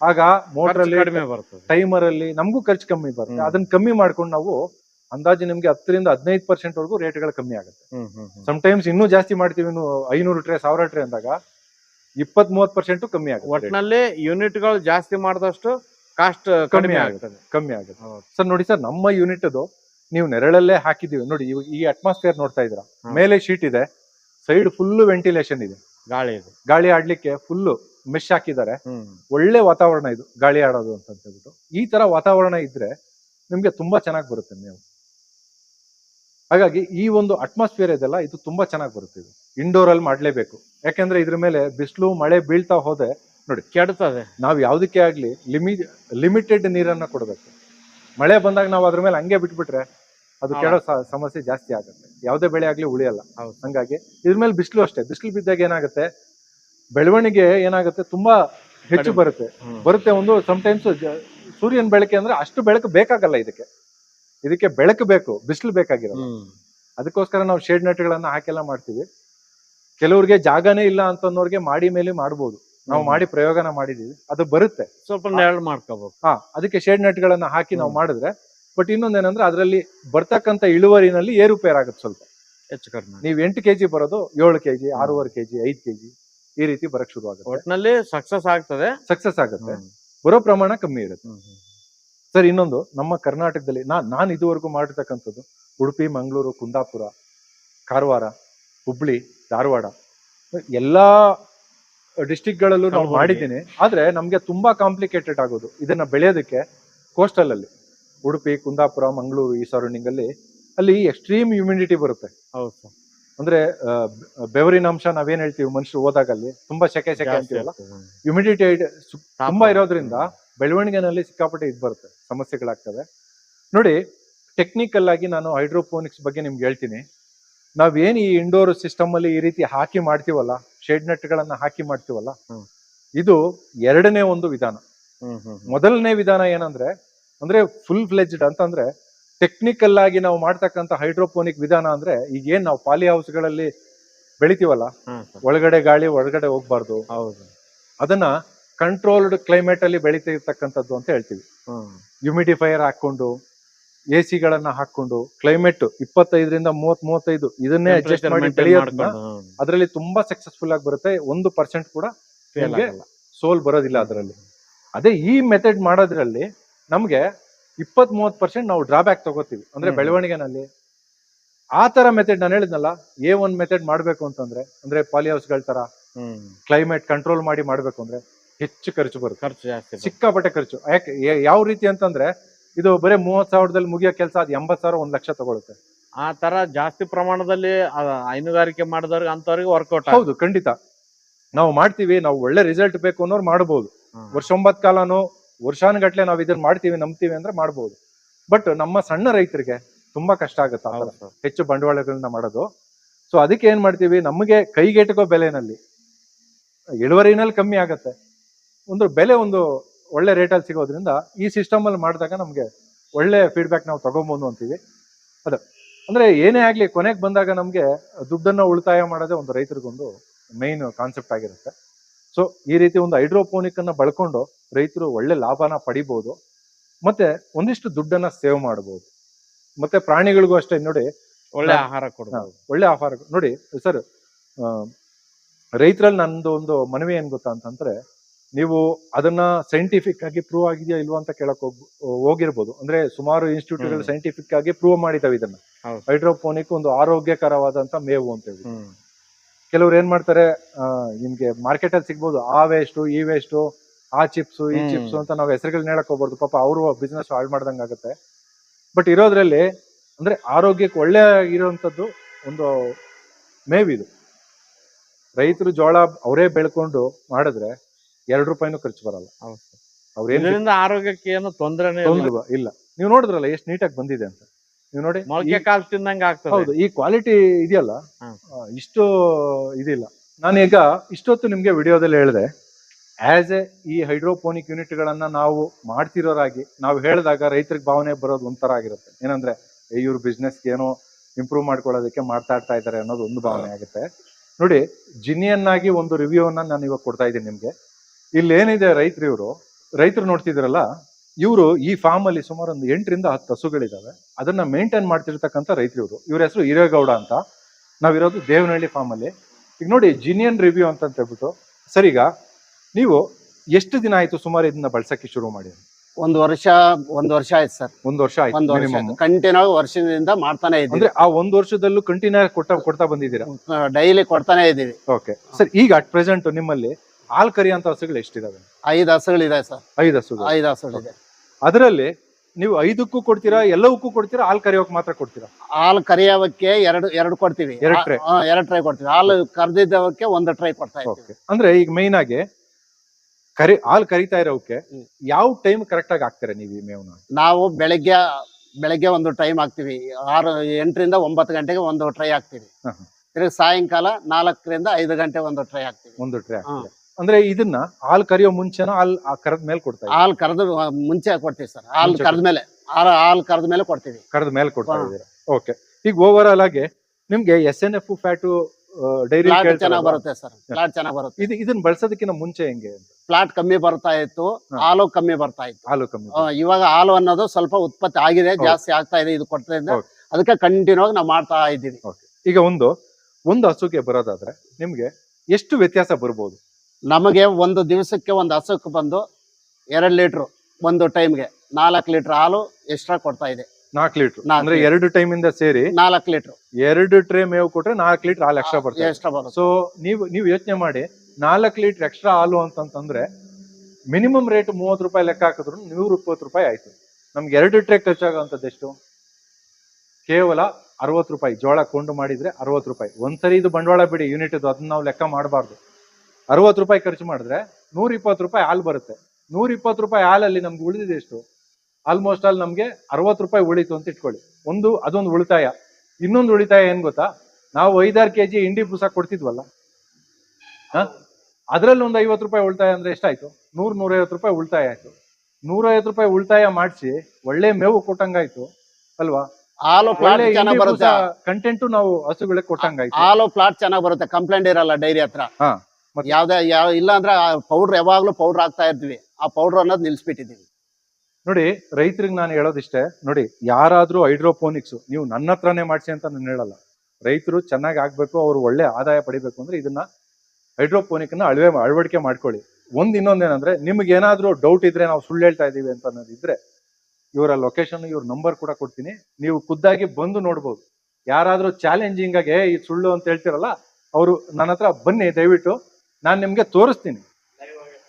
ಆಗ ಮೋಟರ್ ಅಲ್ಲಿ ಕಡಿಮೆ ಬರುತ್ತೆ ಟೈಮರ್ ಅಲ್ಲಿ ನಮಗೂ ಖರ್ಚು ಕಮ್ಮಿ ಬರುತ್ತೆ. ಅದನ್ನ ಕಮ್ಮಿ ಮಾಡ್ಕೊಂಡು ನಾವು ಅಂದಾಜು ನಿಮ್ಗೆ ಹತ್ತರಿಂದ ಹದಿನೈದು ಪರ್ಸೆಂಟ್ ವರೆಗೂ ರೇಟ್ಗಳು ಕಮ್ಮಿ ಆಗುತ್ತೆ. ಹ್ಮ್ ಹ್ಮ್ ಹ್ಮ್. ಟೈಮ್ಸ್ ಇನ್ನೂ ಜಾಸ್ತಿ ಮಾಡ್ತೀವಿ ಇನ್ನು ಐನೂರು ಟ್ರೇ ಸಾವಿರ ಟ್ರೇ ಅಂದಾಗ ಇಪ್ಪತ್ ಮೂವತ್ ಪರ್ಸೆಂಟ್ ಕಮ್ಮಿ ಆಗುತ್ತೆ. ಒಟ್ಟಿನಲ್ಲಿ ಯೂನಿಟ್ಗಳು ಯೂನಿಟ್ಗಳು ಜಾಸ್ತಿ ಮಾಡಿದಷ್ಟು ಕಾಸ್ಟ್ ಕಡಿಮೆ ಆಗುತ್ತೆ. ಆಗ್ತದೆ ಕಮ್ಮಿ ಆಗುತ್ತೆ. ಸರ್ ನೋಡಿ ಸರ್ ನಮ್ಮ ಯೂನಿಟ್ ಅದು ನೀವು ನೆರಳಲ್ಲೇ ಹಾಕಿದೀವಿ ನೋಡಿ ಈ ಅಟ್ಮಾಸ್ಫಿಯರ್ ನೋಡ್ತಾ ಇದ್ರ ಮೇಲೆ ಶೀಟ್ ಇದೆ ಸೈಡ್ ಫುಲ್ ವೆಂಟಿಲೇಷನ್ ಇದೆ. ಗಾಳಿ ಇದೆ. ಗಾಳಿ ಆಡ್ಲಿಕ್ಕೆ ಫುಲ್ ಮೆಶ್ ಹಾಕಿದ್ದಾರೆ. ಒಳ್ಳೆ ವಾತಾವರಣ ಇದು ಗಾಳಿ ಆಡೋದು ಅಂತ ಹೇಳ್ಬಿಟ್ಟು ಈ ತರ ವಾತಾವರಣ ಇದ್ರೆ ನಿಮ್ಗೆ ತುಂಬಾ ಚೆನ್ನಾಗಿ ಬರುತ್ತೆ ನೀವು ಹಾಗಾಗಿ ಈ ಒಂದು ಅಟ್ಮಾಸ್ಫಿಯರ್ ಇದೆಲ್ಲ ಇದು ತುಂಬಾ ಚೆನ್ನಾಗಿ ಬರುತ್ತೆ ಇದು. ಇಂಡೋರ್ ಅಲ್ಲಿ ಮಾಡ್ಲೇಬೇಕು. ಯಾಕೆಂದ್ರೆ ಇದ್ರ ಮೇಲೆ ಬಿಸಿಲು ಮಳೆ ಬೀಳ್ತಾ ಹೋದೆ ಕೆಡ್ತದೆ. ನಾವು ಯಾವುದಕ್ಕೆ ಆಗಲಿ ಲಿಮಿ ಲಿಮಿಟೆಡ್ ನೀರನ್ನ ಕೊಡಬೇಕು. ಮಳೆ ಬಂದಾಗ ನಾವು ಅದ್ರ ಮೇಲೆ ಹಂಗೆ ಬಿಟ್ಬಿಟ್ರೆ ಅದು? ಕೆಡೋ ಸಮಸ್ಯೆ ಜಾಸ್ತಿ ಆಗುತ್ತೆ. ಯಾವುದೇ ಬೆಳೆ ಆಗಲಿ ಉಳಿಯಲ್ಲ. ಹಂಗಾಗಿ ಇದ್ರ ಮೇಲೆ ಬಿಸಿಲು ಅಷ್ಟೇ. ಬಿಸಿಲು ಬಿದ್ದಾಗ ಏನಾಗುತ್ತೆ? ಬೆಳವಣಿಗೆ ಏನಾಗುತ್ತೆ? ತುಂಬಾ ಹೆಚ್ಚು ಬರುತ್ತೆ. ಬರುತ್ತೆ ಒಂದು ಸಮಟೈಮ್ಸ್ ಸೂರ್ಯನ ಬೆಳಕೆ ಅಂದ್ರೆ ಅಷ್ಟು ಬೆಳಕು ಬೇಕಾಗಲ್ಲ ಇದಕ್ಕೆ. ಇದಕ್ಕೆ ಬೆಳಕು ಬೇಕು ಬಿಸಿಲು ಬೇಕಾಗಿರಲ್ಲ. ಅದಕ್ಕೋಸ್ಕರ ನಾವು ಶೇಡ್ ನೆಟ್ಗಳನ್ನ ಹಾಕೆಲ್ಲ ಮಾಡ್ತೀವಿ. ಕೆಲವ್ರಿಗೆ ಜಾಗನೇ ಇಲ್ಲ ಅಂತ ಅಂತಂದವ್ರಿಗೆ ಮಾಡಿ ಮೇಲೆ ಮಾಡ್ಬೋದು. ನಾವು ಮಾಡಿ ಪ್ರಯೋಗನ ಮಾಡಿದೀವಿ. ಅದು ಬರುತ್ತೆ. ಸ್ವಲ್ಪ ನೆರಳು ಮಾಡ್ಕೋಬೇಕು. ಹಾ ಅದಕ್ಕೆ ಶೇಡ್ ನೆಟ್ಗಳನ್ನ ಹಾಕಿ ನಾವು. ಮಾಡಿದ್ರೆ ಬಟ್ ಇನ್ನೊಂದೇನಂದ್ರೆ ಅದರಲ್ಲಿ ಬರ್ತಕ್ಕಂತ ಇಳುವರಿನಲ್ಲಿ ಏರುಪೇರ್ ಆಗುತ್ತೆ ಸ್ವಲ್ಪ. ಹೆಚ್ಚು ಕಡಿಮೆ. ನೀವು ಎಂಟು ಕೆಜಿ ಬರೋದು ಏಳು ಕೆಜಿ ಆರೂವರೆ ಕೆಜಿ ಐದು ಕೆಜಿ ಈ ರೀತಿ ಬರಕ್ ಶುರು ಆಗುತ್ತೆ. ಒಟ್ಟಿನಲ್ಲಿ ಸಕ್ಸಸ್ ಆಗ್ತದೆ. ಸಕ್ಸಸ್ ಆಗುತ್ತೆ. ಬರೋ ಪ್ರಮಾಣ ಕಮ್ಮಿ ಇರುತ್ತೆ. ಸರ್ ಇನ್ನೊಂದು ನಮ್ಮ ಕರ್ನಾಟಕದಲ್ಲಿ ನಾ ನಾನು ಇದುವರೆಗೂ ಮಾಡಿರ್ತಕ್ಕಂಥದ್ದು ಉಡುಪಿ ಮಂಗಳೂರು ಕುಂದಾಪುರ ಕಾರವಾರ ಹುಬ್ಳಿ ಧಾರವಾಡ ಎಲ್ಲಾ ಡಿಸ್ಟಿಕ್ಗಳಲ್ಲೂ ನಾವು ಕಲಬುರ್ಗಿ. ಮಾಡಿದ್ದೀನಿ. ಆದ್ರೆ ನಮ್ಗೆ ತುಂಬಾ ಕಾಂಪ್ಲಿಕೇಟೆಡ್ ಆಗೋದು. ಇದನ್ನ ಬೆಳೆಯೋದಕ್ಕೆ ಕೋಸ್ಟಲ್ ಅಲ್ಲಿ ಉಡುಪಿ ಕುಂದಾಪುರ ಮಂಗಳೂರು ಈ ಸರೌಂಡಿಂಗ್ ಅಲ್ಲಿ ಅಲ್ಲಿ ಎಕ್ಸ್ಟ್ರೀಮ್ ಹ್ಯೂಮಿಡಿಟಿ ಬರುತ್ತೆ. ಹೌದು ಅಂದ್ರೆ ಬೆವರಿನ ಅಂಶ ನಾವೇನ್ ಹೇಳ್ತೀವಿ ಮನುಷ್ಯರು ಹೋದಾಗ ಅಲ್ಲಿ ತುಂಬಾ ಸೆಕೆ ಸೆಕೆ ಅಂತೀವಲ್ಲ? ಹ್ಯುಮಿಡಿಟಿ ತುಂಬಾ ಇರೋದ್ರಿಂದ ಬೆಳವಣಿಗೆನಲ್ಲಿ ಸಿಕ್ಕಾಪಟ್ಟೆ ಇದು ಬರುತ್ತೆ ಸಮಸ್ಯೆಗಳಾಗ್ತವೆ. ನೋಡಿ ಟೆಕ್ನಿಕಲ್ ಆಗಿ ನಾನು ಹೈಡ್ರೋಪೋನಿಕ್ಸ್ ಬಗ್ಗೆ ನಿಮ್ಗೆ ಹೇಳ್ತೀನಿ. ನಾವೇನ್ ಈ ಇಂಡೋರ್ ಸಿಸ್ಟಮ್ ಅಲ್ಲಿ ಈ ರೀತಿ ಹಾಕಿ ಮಾಡ್ತೀವಲ್ಲ ಶೇಡ್ ನೆಟ್ ಗಳನ್ನ ಹಾಕಿ ಮಾಡ್ತೀವಲ್ಲ ಇದು ಎರಡನೇ ಒಂದು ವಿಧಾನ. ಮೊದಲನೇ ವಿಧಾನ ಏನಂದ್ರೆ ಅಂದ್ರೆ ಫುಲ್ ಫ್ಲೆಜ್ಡ್ ಅಂತಂದ್ರೆ ಟೆಕ್ನಿಕಲ್ ಆಗಿ ನಾವು ಮಾಡ್ತಕ್ಕಂಥ ಹೈಡ್ರೋಪೋನಿಕ್ ವಿಧಾನ ಅಂದ್ರೆ ಈಗ ಏನ್ ನಾವು ಪಾಲಿ ಹೌಸ್ಗಳಲ್ಲಿ ಬೆಳಿತೀವಲ್ಲ ಹ್ಮ್ sir. ಒಳಗಡೆ ಗಾಳಿ ಒಳಗಡೆ ಹೋಗ್ಬಾರ್ದು. ಹೌದು. ಅದನ್ನ ಕಂಟ್ರೋಲ್ಡ್ ಕ್ಲೈಮೇಟ್ ಅಲ್ಲಿ ಬೆಳಿತಿರ್ತಕ್ಕಂಥದ್ದು ಅಂತ ಹೇಳ್ತೀವಿ. ಹ್ಯುಮಿಡಿಫೈಯರ್ ಹಾಕೊಂಡು ಎ ಸಿಗಳನ್ನ ಹಾಕೊಂಡು ಕ್ಲೈಮೇಟ್ ಇಪ್ಪತ್ತೈದರಿಂದ ಮೂವತ್ ಮೂವತ್ತೈದು ಇದನ್ನೇ ಅಡ್ಜಸ್ಟ್ ಮಾಡಿ ಬೆಳೆಯೋದನ್ನ ಅದರಲ್ಲಿ ತುಂಬಾ ಸಕ್ಸಸ್ಫುಲ್ ಆಗಿ ಬರುತ್ತೆ. ಒಂದು ಪರ್ಸೆಂಟ್ ಕೂಡ. ಸೋಲ್ ಬರೋದಿಲ್ಲ ಅದರಲ್ಲಿ. ಅದೇ ಈ ಮೆಥಡ್ ಮಾಡೋದ್ರಲ್ಲಿ ನಮ್ಗೆ ಇಪ್ಪತ್ ಮೂವತ್ ಪರ್ಸೆಂಟ್ ನಾವು ಡ್ರಾಬ್ಯಾಕ್ ತಗೋತೀವಿ. ಅಂದ್ರೆ ಬೆಳವಣಿಗೆನಲ್ಲಿ. ಆ ತರ ಮೆಥಡ್ ನಾನು ಹೇಳಿದ್ನಲ್ಲ ಎ ಒನ್ ಮೆಥಡ್ ಮಾಡ್ಬೇಕು ಅಂತಂದ್ರೆ ಅಂದ್ರೆ ಪಾಲಿ ಗಳ ತರ ಕ್ಲೈಮೇಟ್ ಕಂಟ್ರೋಲ್ ಮಾಡಿ ಮಾಡ್ಬೇಕು ಅಂದ್ರೆ ಹೆಚ್ಚು ಖರ್ಚು ಬರುತ್ತೆ. ಖರ್ಚು ಜಾಸ್ತಿ. ಸಿಕ್ಕಾಪಟ್ಟೆ ಖರ್ಚು. ಯಾಕೆ ಯಾವ ರೀತಿ ಅಂತಂದ್ರೆ ಇದು ಬರೀ ಮೂವತ್ ಸಾವಿರದಲ್ಲಿ ಮುಗಿಯೋ ಕೆಲಸ ಅದು ಎಂಬತ್ ಸಾವಿರ ಒಂದ್ ಲಕ್ಷ ತಗೊಳುತ್ತೆ. ಆ ತರ ಜಾಸ್ತಿ ಪ್ರಮಾಣದಲ್ಲಿ ಹೈನುಗಾರಿಕೆ ಮಾಡಿದವ್ರಿಗೆ ಅಂತವ್ರಿಗೆ ವರ್ಕೌಟ್ ಹೌದು ಖಂಡಿತ. ನಾವು ಮಾಡ್ತೀವಿ ನಾವು ಒಳ್ಳೆ ರಿಸಲ್ಟ್ ಬೇಕು ಅನ್ನೋರು ಮಾಡಬಹುದು ವರ್ಷ ವರ್ಷೊಂಬತ್ ಕಾಲನು ವರ್ಷಾನುಗಟ್ಲೆ ನಾವು ಇದನ್ನ ಮಾಡ್ತೀವಿ ನಂಬ್ತೀವಿ ಅಂದ್ರೆ ಮಾಡಬಹುದು ಬಟ್ ನಮ್ಮ ಸಣ್ಣ ರೈತರಿಗೆ ತುಂಬಾ ಕಷ್ಟ ಆಗುತ್ತೆ. ಹೆಚ್ಚು ಬಂಡವಾಳಗಳನ್ನ ಮಾಡೋದು. ಸೊ ಅದಕ್ಕೆ ಏನ್ ಮಾಡ್ತೀವಿ ನಮಗೆ ಕೈಗೆಟಕೋ ಬೆಲೆನಲ್ಲಿ ಇಳುವರಿನಲ್ಲಿ ಕಮ್ಮಿ ಆಗತ್ತೆ. ಒಂದು ಬೆಲೆ ಒಂದು ಒಳ್ಳೆ ರೇಟಲ್ಲಿ ಸಿಗೋದ್ರಿಂದ ಈ ಸಿಸ್ಟಮಲ್ಲಿ ಮಾಡಿದಾಗ ನಮಗೆ ಒಳ್ಳೆ ಫೀಡ್ಬ್ಯಾಕ್ ನಾವು ತಗೊಬೋದು ಅಂತೀವಿ. ಅದು. ಅಂದರೆ ಏನೇ ಆಗಲಿ ಕೊನೆಗೆ ಬಂದಾಗ ನಮಗೆ ದುಡ್ಡನ್ನು ಉಳಿತಾಯ ಮಾಡೋದೇ ಒಂದು ರೈತರಿಗೊಂದು ಮೈನ್ ಕಾನ್ಸೆಪ್ಟ್ ಆಗಿರುತ್ತೆ. ಸೊ ಈ ರೀತಿ ಒಂದು ಹೈಡ್ರೋಪೋನಿಕ್ ಅನ್ನ ಬಳಕೊಂಡು ರೈತರು ಒಳ್ಳೆ ಲಾಭನ ಪಡಿಬೋದು. ಮತ್ತೆ ಒಂದಿಷ್ಟು ದುಡ್ಡನ್ನ ಸೇವ್ ಮಾಡಬಹುದು ಮತ್ತೆ ಪ್ರಾಣಿಗಳಿಗೂ ಅಷ್ಟೇ ನೋಡಿ. ಒಳ್ಳೆ ಆಹಾರ ಕೊಡ್ಬೋದು. ಒಳ್ಳೆ ಆಹಾರ. ನೋಡಿ ಸರ್ ರೈತರಲ್ಲಿ ನಂದು ಒಂದು ಮನವಿ ಏನು ಗೊತ್ತಾ ಅಂತಂದ್ರೆ ನೀವು ಅದನ್ನ ಸೈಂಟಿಫಿಕ್ ಆಗಿ ಪ್ರೂವ್ ಆಗಿದೆಯಾ ಇಲ್ವಾ ಅಂತ ಕೇಳಕ್ ಹೋಗ್ ಹೋಗಿರ್ಬೋದು. ಅಂದ್ರೆ ಸುಮಾರು ಇನ್ಸ್ಟಿಟ್ಯೂಟ್ಗಳು. ಸೈಂಟಿಫಿಕ್ ಆಗಿ ಪ್ರೂವ್ ಮಾಡಿದಾವೆ ಇದನ್ನ. ಹೈಡ್ರೋಪೋನಿಕ್ ಒಂದು ಆರೋಗ್ಯಕರವಾದಂತ ಮೇವು ಅಂತ ಹೇಳಿ. ಕೆಲವ್ರು ಏನ್ ಮಾಡ್ತಾರೆ ನಿಮ್ಗೆ ಮಾರ್ಕೆಟ್ ಅಲ್ಲಿ ಸಿಗ್ಬೋದು. ಆ ವೇಸ್ಟ್ ಈ ವೇಸ್ಟ್ ಆ ಚಿಪ್ಸ್ ಈ. ಚಿಪ್ಸ್ ಅಂತ ನಾವು ಹೆಸರುಗಳು ಹೇಳಕ್ ಹೋಗ್ಬಾರ್ದು. ಪಾಪ ಅವರು ಬಿಸ್ನೆಸ್ ಹಾಳು ಮಾಡ್ದಂಗ್ ಆಗುತ್ತೆ. ಬಟ್ ಇರೋದ್ರಲ್ಲಿ ಅಂದ್ರೆ ಆರೋಗ್ಯಕ್ಕೆ ಒಳ್ಳೆ ಇರುವಂತದ್ದು ಒಂದು ಮೇವಿದು. ರೈತರು ಜೋಳ ಅವರೇ ಬೆಳ್ಕೊಂಡು ಮಾಡಿದ್ರೆ ಎರಡು ರೂಪಾಯಿನೂ ಖರ್ಚು ಬರಲ್ಲ. ಹೌದು. ಅವ್ರೇನ್ ಇದರಿಂದ ಆರೋಗ್ಯಕ್ಕೆ ಏನು ತೊಂದರೆನೇ ಇಲ್ಲ. ತೊಂದ್ರೆ ಬ- ಇಲ್ಲ. ನೀವು ನೋಡಿದ್ರಲ್ಲ ಎಷ್ಟು ನೀಟಾಗಿ ಬಂದಿದೆ ಅಂತ. ನೀವು ನೋಡಿ ಮೊಳಕೆ ಕಾಳು ತಿಂದಂಗ ಆಗ್ತದೆ. ಹೌದು ಈ ಕ್ವಾಲಿಟಿ ಇದೆಯಲ್ಲ. ಆ, ಇಷ್ಟು ಇದಿಲ್ಲ. ನಾನೀಗ ಇಷ್ಟೊತ್ತು ನಿಮ್ಗೆ ವಿಡಿಯೋದಲ್ಲಿ ಹೇಳಿದೆ ಆಸ್ ಎ ಈ ಹೈಡ್ರೋಪೋನಿಕ್ ಯೂನಿಟ್ ಗಳನ್ನ ನಾವು ಮಾಡ್ತಿರೋರಾಗಿ ನಾವು ಹೇಳಿದಾಗ ರೈತರಿಗೆ ಭಾವನೆ ಬರೋದು ಒಂಥರ ಆಗಿರುತ್ತೆ. ಏನಂದ್ರೆ ಏ, ಇವ್ರ ಬಿಸ್ನೆಸ್ ಏನೋ ಇಂಪ್ರೂವ್ ಮಾಡ್ಕೊಳ್ಳೋದಕ್ಕೆ ಮಾತಾಡ್ತಾ ಇದ್ದಾರೆ ಅನ್ನೋದು ಒಂದು ಭಾವನೆ ಆಗುತ್ತೆ. ನೋಡಿ ಜಿನಿಯನ್ ಆಗಿ ಒಂದು ರಿವ್ಯೂ ಅನ್ನ ನಾನು ಇವಾಗ ಕೊಡ್ತಾ ಇದ್ದೀನಿ ನಿಮ್ಗೆ. ಇಲ್ಲಿ ಏನಿದೆ ರೈತರು ಇವರು? ರೈತರು ನೋಡ್ತಿದ್ರಲ್ಲ ಇವರು ಈ ಫಾರ್ಮ್ ಅಲ್ಲಿ ಸುಮಾರು ಒಂದು ಎಂಟರಿಂದ ಹತ್ತು ಹಸುಗಳಿದಾವೆ. ಅದನ್ನ ಮೇಂಟೈನ್ ಮಾಡ್ತಿರ್ತಕ್ಕಂಥ ರೈತರು ಇವರು. ಇವ್ರ ಹೆಸರು ಹಿರೇಗೌಡ ಅಂತ. ನಾವಿರೋದು ದೇವನಹಳ್ಳಿ ಫಾರ್ಮ್ ಅಲ್ಲಿ ಈಗ ನೋಡಿ ಜಿನಿಯನ್ ರಿವ್ಯೂ ಅಂತ ಹೇಳ್ಬಿಟ್ಟು ಸರಿಗ ಈಗ ನೀವು ಎಷ್ಟು ದಿನ ಆಯ್ತು ಸುಮಾರು ಇದನ್ನ ಬಳಸಕ್ಕೆ ಶುರು ಮಾಡಿ ಒಂದು ವರ್ಷ ಒಂದು ವರ್ಷ ಆಯ್ತು ಸರ್. ಒಂದು ವರ್ಷ ಆಯ್ತು ಒಂದು ಕಂಟಿನ್ಯೂ ವರ್ಷದಿಂದ ಮಾಡ್ತಾನೆ ಅಂದ್ರೆ ಇದ್ದೀವಿ ಆ ಒಂದು ವರ್ಷದಲ್ಲೂ ಕಂಟಿನ್ಯೂ ಕೊಟ್ಟ ಕೊಡ್ತಾ ಬಂದಿದ್ದೀರಾ? ಡೈಲಿ ಕೊಡ್ತಾನೆ ಇದ್ದೀವಿ. ಓಕೆ. ಸರ್ ಈಗ ಅಟ್ ಪ್ರೆಸೆಂಟ್ ನಿಮ್ಮಲ್ಲಿ ಹಾಲ್ ಕರಿಯಂತ ಹಸುಗಳು ಎಷ್ಟಿದಾವೆ? ಐದು ಹಸುಗಳಿದೆ ಸರ್. ಐದು ಹಸುಗಳು. ಐದು ಹಸುಗಳಿದೆ. ಅದರಲ್ಲಿ ನೀವು ಐದಕ್ಕೂ ಕೊಡ್ತೀರಾ ಎಲ್ಲವಕ್ಕೂ ಕೊಡ್ತೀರಾ ಹಾಲ್ ಕರಿಯೋಕ್ ಮಾತ್ರ ಕೊಡ್ತೀರಾ? ಹಾಲು ಕರಿಯೋಕೆ ಎರಡು ಎರಡು ಕೊಡ್ತೀವಿ. ಎರಡ್ tray. ಆ, ಎರಡು ಟ್ರೈ ಕೊಡ್ತೀವಿ. ಹಾಲು ಕರೆದಿದ್ದವಕ್ಕೆ ಒಂದು ಟ್ರೈ ಕೊಡ್ತಾ ಇದ್ದೀವಿ. ಓಕೆ ಅಂದ್ರೆ ಈಗ ಮೈನ್ ಆಗಿ ಕರಿ ಹಾಲ್ ಕರಿತಾ ಇರೋಕೆ. ಯಾವ ಟೈಮ್ ಕರೆಕ್ಟ್ ಆಗಿ ಹಾಕ್ತಾರೆ ನೀವು ಈ ಮೇವ್ನ? ನಾವು ಬೆಳಗ್ಗೆ ಬೆಳಗ್ಗೆ ಒಂದು ಟೈಮ್ ಹಾಕ್ತಿವಿ. ಆರು ಎಂಟರಿಂದ ಒಂಬತ್ತು ಗಂಟೆಗೆ ಒಂದು ಟ್ರೈ ಹಾಕ್ತಿವಿ. ಹ, ಹ. ತಿರುಗಿ ಸಾಯಂಕಾಲ ನಾಲ್ಕರಿಂದ ಐದು ಗಂಟೆ ಒಂದು ಟ್ರೈ ಹಾಕ್ತಿವಿ. ಒಂದು ಟ್ರೈ ಹಾ. ಅಂದ್ರೆ ಇದನ್ನ ಹಾಲ್ ಕರಿಯೋ ಮುಂಚೆನ ಹಾಲ್ ಕರೆದ ಮೇಲೆ ಕೊಡ್ತೀವಿ ಇದ್ದೀರಾ? ಹಾಲು ಕರೆದು ಮುಂಚೆ ಕೊಡ್ತೀವಿ ಸರ್. ಹಾಲು ಕರೆದ ಮೇಲೆ. ಹಾಲು ಕರೆದ ಮೇಲೆ ಕೊಡ್ತೀವಿ. ಕರೆದ ಮೇಲೆ ಕೊಡ್ತಾ ಇದ್ದೀರಾ? ಓಕೆ ಈಗ ಓವರ್ ಆಲ್ ಆಗಿ ನಿಮ್ಗೆ S N F fat dairy ಚೆನ್ನಾಗಿ ಬರುತ್ತೆ ಸರ್. ಪ್ಲಾಟ್ ಚೆನ್ನಾಗಿ ಬರುತ್ತೆ. ಇದು ಇದನ್ನ ಬಳಸೋದಕ್ಕಿಂತ ಮುಂಚೆ ಹೆಂಗೆ ಪ್ಲಾಟ್ ಕಮ್ಮಿ ಬರ್ತಾ ಇತ್ತು. ಹಾಲು ಕಮ್ಮಿ ಬರ್ತಾ ಇತ್ತು. ಹಾಲು ಕಮ್ಮಿ ಇವಾಗ ಹಾಲು ಅನ್ನೋದು ಸ್ವಲ್ಪ ಉತ್ಪತ್ತಿ ಆಗಿದೆ ಜಾಸ್ತಿ ಆಗ್ತಾ ಇದೆ ಇದು ಕೊಡ್ತಾ ಹೌದು. ಅದಕ್ಕೆ ಕಂಟಿನ್ಯೂ ಆಗಿ ನಾವು ಮಾಡ್ತಾ ಇದ್ದೀವಿ. ಈಗ ಒಂದು ಒಂದು ಹಸುಗೆ ಬರೋದಾದ್ರೆ ನಿಮ್ಗೆ ಎಷ್ಟು ವ್ಯತ್ಯಾಸ ಬರ್ಬೋದು? ನಮಗೆ ಒಂದು ದಿವಸಕ್ಕೆ ಒಂದು ಹಸುಕ್ಕೆ ಬಂದು ಎರಡು ಲೀಟ್ರು ಒಂದು ಟೈಮ್ಗೆ ನಾಲ್ಕು ಲೀಟರ್ ಹಾಲು ಎಕ್ಸ್ಟ್ರಾ ಕೊಡ್ತಾ ಇದೆ. ನಾಲ್ಕು ಲೀಟರ್. ಅಂದ್ರೆ ಎರಡು ಟೈಮ್ ಇಂದ ಸೇರಿ ನಾಲ್ಕು ಲೀಟರ್. ಎರಡು ಟ್ರೇ ಮೇವು ಕೊಟ್ರೆ ನಾಲ್ಕು ಲೀಟರ್ ಹಾಲು ಎಕ್ಸ್ಟ್ರಾ ಬರ್ತದೆ. ಎಕ್ಸ್ಟ್ರಾ ಬರುತ್ತೆ. ಸೊ ನೀವು ನೀವು ಯೋಚನೆ ಮಾಡಿ ನಾಲ್ಕು ಲೀಟರ್ ಎಕ್ಸ್ಟ್ರಾ ಹಾಲು ಅಂತಂತಂದ್ರೆ ಮಿನಿಮಮ್ ರೇಟ್ ಮೂವತ್ತು ರೂಪಾಯಿ ಲೆಕ್ಕ ಹಾಕಿದ್ರು ನೂರ ಇಪ್ಪತ್ತು ರೂಪಾಯಿ ಆಯ್ತು. ನಮ್ಗೆ ಎರಡು ಟ್ರೇ ಖರ್ಚಾಗುವಂಥದ್ದು ಎಷ್ಟು? ಕೇವಲ ಅರವತ್ತು ರೂಪಾಯಿ. ಜೋಳ ಕೊಂಡು ಮಾಡಿದ್ರೆ ಅರವತ್ತು ರೂಪಾಯಿ. ಒಂದ್ಸರಿ ಇದು ಬಂಡವಾಳ ಬಿಡಿ ಯೂನಿಟ್ ಇದು ಅದನ್ನ ನಾವು ಲೆಕ್ಕ ಮಾಡಬಾರ್ದು. ಅರವತ್ತು ರೂಪಾಯಿ ಖರ್ಚು ಮಾಡಿದ್ರೆ ನೂರ ಇಪ್ಪತ್ತು ರೂಪಾಯಿ ಹಾಲು ಬರುತ್ತೆ. ನೂರ ಇಪ್ಪತ್ತು ರೂಪಾಯಿ ಹಾಲಲ್ಲಿ ನಮ್ಗೆ ಉಳಿದಿದೆ ಎಷ್ಟು? ಆಲ್ಮೋಸ್ಟ್ ಅಲ್ಲಿ ನಮಗೆ ಅರವತ್ತು ರೂಪಾಯಿ ಉಳಿತು ಅಂತ ಇಟ್ಕೊಳ್ಳಿ. ಒಂದು ಅದೊಂದು ಉಳಿತಾಯ. ಇನ್ನೊಂದು ಉಳಿತಾಯ ಏನು ಗೊತ್ತಾ? ನಾವು ಐದಾರು ಕೆಜಿ ಹಿಂಡಿ ಪುಸ್ತಕ ಕೊಡ್ತಿದ್ವಲ್ಲ? ಅದರಲ್ಲಿ ಒಂದು ಐವತ್ತು ರೂಪಾಯಿ ಉಳಿತಾಯ ಅಂದರೆ ಎಷ್ಟಾಯ್ತು? ನೂರು ನೂರೈವತ್ತು ರೂಪಾಯಿ ಉಳಿತಾಯ ಆಯ್ತು. ನೂರೈವತ್ತು ರೂಪಾಯಿ ಉಳಿತಾಯ ಮಾಡಿಸಿ ಒಳ್ಳೆ ಮೇವು ಕೊಟ್ಟಂಗಾಯ್ತು ಅಲ್ವಾ? ಹಾಲು ಪ್ಲಾಟ್ ಚೆನ್ನಾಗಿ ಬರುತ್ತೆ. ಕಂಟೆಂಟು ನಾವು ಹಸುಗಳಿಗೆ ಕೊಟ್ಟಂಗಾಯ್ತು. ಹಾಲು ಪ್ಲಾಟ್ ಚೆನ್ನಾಗಿ ಬರುತ್ತೆ. ಕಂಪ್ಲೇಂಟ್ ಇರಲ್ಲ ಡೈರಿ ಹತ್ರ. ಹಾ, ಮತ್ತೆ? ಯಾವ್ದೇ ಯಾವ ಇಲ್ಲ ಅಂದ್ರೆ ಪೌಡರ್ ಯಾವಾಗ್ಲೂ ಪೌಡರ್ ಆಗ್ತಾ ಇರ್ತೀವಿ. ಆ ಪೌಡರ್ ಅನ್ನೋದು ನಿಲ್ಸ್ಬಿಟ್ಟಿದೀವಿ. ನೋಡಿ, ರೈತರಿಗೆ ನಾನು ಹೇಳೋದಿಷ್ಟೇ, ನೋಡಿ, ಯಾರಾದ್ರೂ ಹೈಡ್ರೋಪೋನಿಕ್ಸ್ ನೀವು ನನ್ನ ಹತ್ರನೇ ಮಾಡಿಸಿ ಅಂತ ನಾನು ಹೇಳಲ್ಲ. ರೈತರು ಚೆನ್ನಾಗಿ ಆಗ್ಬೇಕು, ಅವ್ರು ಒಳ್ಳೆ ಆದಾಯ ಪಡಿಬೇಕು ಅಂದ್ರೆ ಇದನ್ನ ಹೈಡ್ರೋಪೋನಿಕ್ನ ಅಳವೆ ಅಳವಡಿಕೆ ಮಾಡ್ಕೊಳ್ಳಿ. ಒಂದ್ ಇನ್ನೊಂದೇನಂದ್ರೆ, ನಿಮ್ಗೆ ಏನಾದ್ರೂ ಡೌಟ್ ಇದ್ರೆ ನಾವು ಸುಳ್ಳು ಹೇಳ್ತಾ ಇದೀವಿ ಅಂತ ಅನ್ನೋದಿದ್ರೆ ಇವರ ಲೊಕೇಶನ್ ಇವ್ರ ನಂಬರ್ ಕೂಡ ಕೊಡ್ತೀನಿ. ನೀವು ಖುದ್ದಾಗಿ ಬಂದು ನೋಡ್ಬೋದು. ಯಾರಾದ್ರೂ ಚಾಲೆಂಜಿಂಗ್ ಆಗಿ ಈ ಸುಳ್ಳು ಅಂತ ಹೇಳ್ತಿರಲ್ಲ, ಅವರು ನನ್ನ ಹತ್ರ ಬನ್ನಿ, ದಯವಿಟ್ಟು. ನಾನು ನಿಮ್ಗೆ ತೋರಿಸ್ತೀನಿ.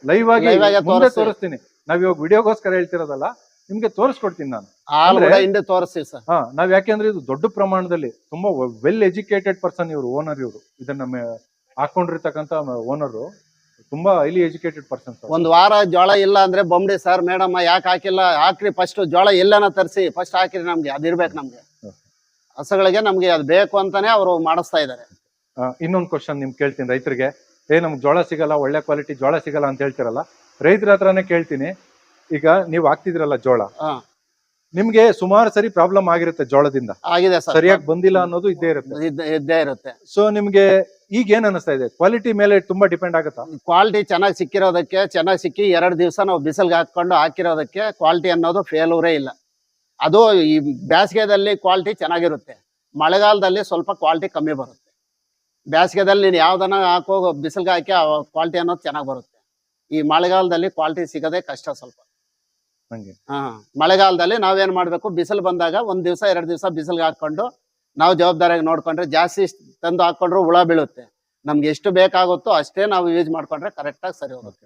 ಲೈವ್ ಆಗಿ Live ಆಗಿ ಮುಂದೆ. ತೋರಿಸ್ತೀನಿ. ನಾವ್ ಇವಾಗ ವಿಡಿಯೋಗೋಸ್ಕರ ಹೇಳ್ತಿರೋದಲ್ಲ ನಿಮ್ಗೆ ತೋರಿಸ್ಕೊಡ್ತೀನಿ ನಾನು. ಹಾಲು ಕೂಡ ಹಿಂದೆ ಸರ್. ಹಾ ನಾವ್ ಯಾಕೆಂದ್ರೆ ಇದು ದೊಡ್ಡ ಪ್ರಮಾಣದಲ್ಲಿ ತುಂಬಾ ವೆಲ್ ಎಜುಕೇಟೆಡ್ ಪರ್ಸನ್ ಇವರು ಓನರ್ ಇವರು. ಇದನ್ನ ಮೆ- ಹಾಕೊಂಡಿರ್ತಕ್ಕಂತ ಓನರ್ ತುಂಬಾ ಹೈಲಿ ಎಜುಕೇಟೆಡ್ ಪರ್ಸನ್ ಒಂದ್ ವಾರ ಜೋಳ ಇಲ್ಲ ಅಂದ್ರೆ ಬೊಂಬಡಿ ಸರ್ ಮೇಡಮ್ ಯಾಕೆ ಹಾಕಿಲ್ಲ? ಹಾಕ್ರಿ ಫಸ್ಟ್ ಜೋಳ ಎಲ್ಲನ ತರಿಸಿ ಫಸ್ಟ್ ಹಾಕಿರಿ ನಮ್ಗೆ ಅದಿರ್ಬೇಕು ನಮ್ಗೆ. ಹ್ಮ್. ಹಸುಗಳಿಗೆ ನಮ್ಗೆ ಅದು ಬೇಕು ಅಂತಾನೆ ಅವರು ಮಾಡಿಸ್ತಾ ಇದಾರೆ. ಇನ್ನೊಂದು ಕ್ವಶನ್ ನಿಮ್ ಕೇಳ್ತೀನಿ ರೈತರಿಗೆ. ಏ ನಮ್ಗೆ ಜೋಳ ಸಿಗಲ್ಲ ಒಳ್ಳೆ ಕ್ವಾಲಿಟಿ ಜೋಳ ಸಿಗಲ್ಲ ಅಂತ ಹೇಳ್ತಿರಲ್ಲ ರೈತರ ಹತ್ರನೇ ಕೇಳ್ತೀನಿ. ಈಗ ನೀವು ಹಾಕ್ತಿದ್ರಲ್ಲ ಜೋಳ. ನಿಮ್ಗೆ ಸುಮಾರು ಸರಿ ಪ್ರಾಬ್ಲಮ್ ಆಗಿರುತ್ತೆ ಜೋಳದಿಂದ ಆಗಿದೆ ಸರ್. ಸರಿಯಾಗಿ ಬಂದಿಲ್ಲ ಅನ್ನೋದು ಇದ್ದೇ ಇರುತ್ತೆ. ಇದ್ದ- ಇದ್ದೇ ಇರುತ್ತೆ. ಸೊ ನಿಮ್ಗೆ ಈಗ ಏನ್ ಅನಿಸ್ತಾ ಇದೆ? ಕ್ವಾಲಿಟಿ ಮೇಲೆ ತುಂಬಾ ಡಿಪೆಂಡ್ ಆಗುತ್ತಾ? ಕ್ವಾಲಿಟಿ ಚೆನ್ನಾಗಿ ಸಿಕ್ಕಿರೋದಕ್ಕೆ ಚೆನ್ನಾಗಿ ಸಿಕ್ಕಿ ಎರಡು ದಿವಸ ನಾವು ಬಿಸಿಲ್ಗೆ ಹಾಕೊಂಡು ಹಾಕಿರೋದಕ್ಕೆ ಕ್ವಾಲಿಟಿ ಅನ್ನೋದು ಫೇಲೂರೇ ಇಲ್ಲ. ಅದು ಈ ಬೇಸಿಗೆದಲ್ಲಿ ಕ್ವಾಲಿಟಿ ಚೆನ್ನಾಗಿರುತ್ತೆ. ಮಳೆಗಾಲದಲ್ಲಿ ಸ್ವಲ್ಪ ಕ್ವಾಲಿಟಿ ಕಮ್ಮಿ ಬರುತ್ತೆ. ಬೇಸಿಗೆದಲ್ಲಿ ನೀನು ಯಾವ್ದನ್ನ ಹಾಕೋ ಬಿಸಿಲ್ಗೆ ಹಾಕಿ ಆ ಕ್ವಾಲಿಟಿ ಅನ್ನೋದು ಚೆನ್ನಾಗಿ ಬರುತ್ತೆ. ಈ ಮಳೆಗಾಲದಲ್ಲಿ ಕ್ವಾಲಿಟಿ ಸಿಗೋದೇ ಕಷ್ಟ ಸ್ವಲ್ಪ. ಹಂಗೆ. ಹಾ ಮಳೆಗಾಲದಲ್ಲಿ ನಾವೇನ್ ಮಾಡ್ಬೇಕು? ಬಿಸಿಲು ಬಂದಾಗ ಒಂದ್ ದಿವಸ ಎರಡು ದಿವಸ ಬಿಸಿಲ್ಗೆ ಹಾಕೊಂಡು ನಾವು ಜವಾಬ್ದಾರಿಯಾಗಿ ನೋಡ್ಕೊಂಡ್ರೆ ಜಾಸ್ತಿ ತಂದು ಹಾಕೊಂಡ್ರು ಹುಳ ಬೀಳುತ್ತೆ. ನಮ್ಗೆ ಎಷ್ಟು ಬೇಕಾಗುತ್ತೋ ಅಷ್ಟೇ ನಾವು ಯೂಸ್ ಮಾಡ್ಕೊಂಡ್ರೆ ಕರೆಕ್ಟ್ ಆಗಿ ಸರಿ ಹೋಗುತ್ತೆ.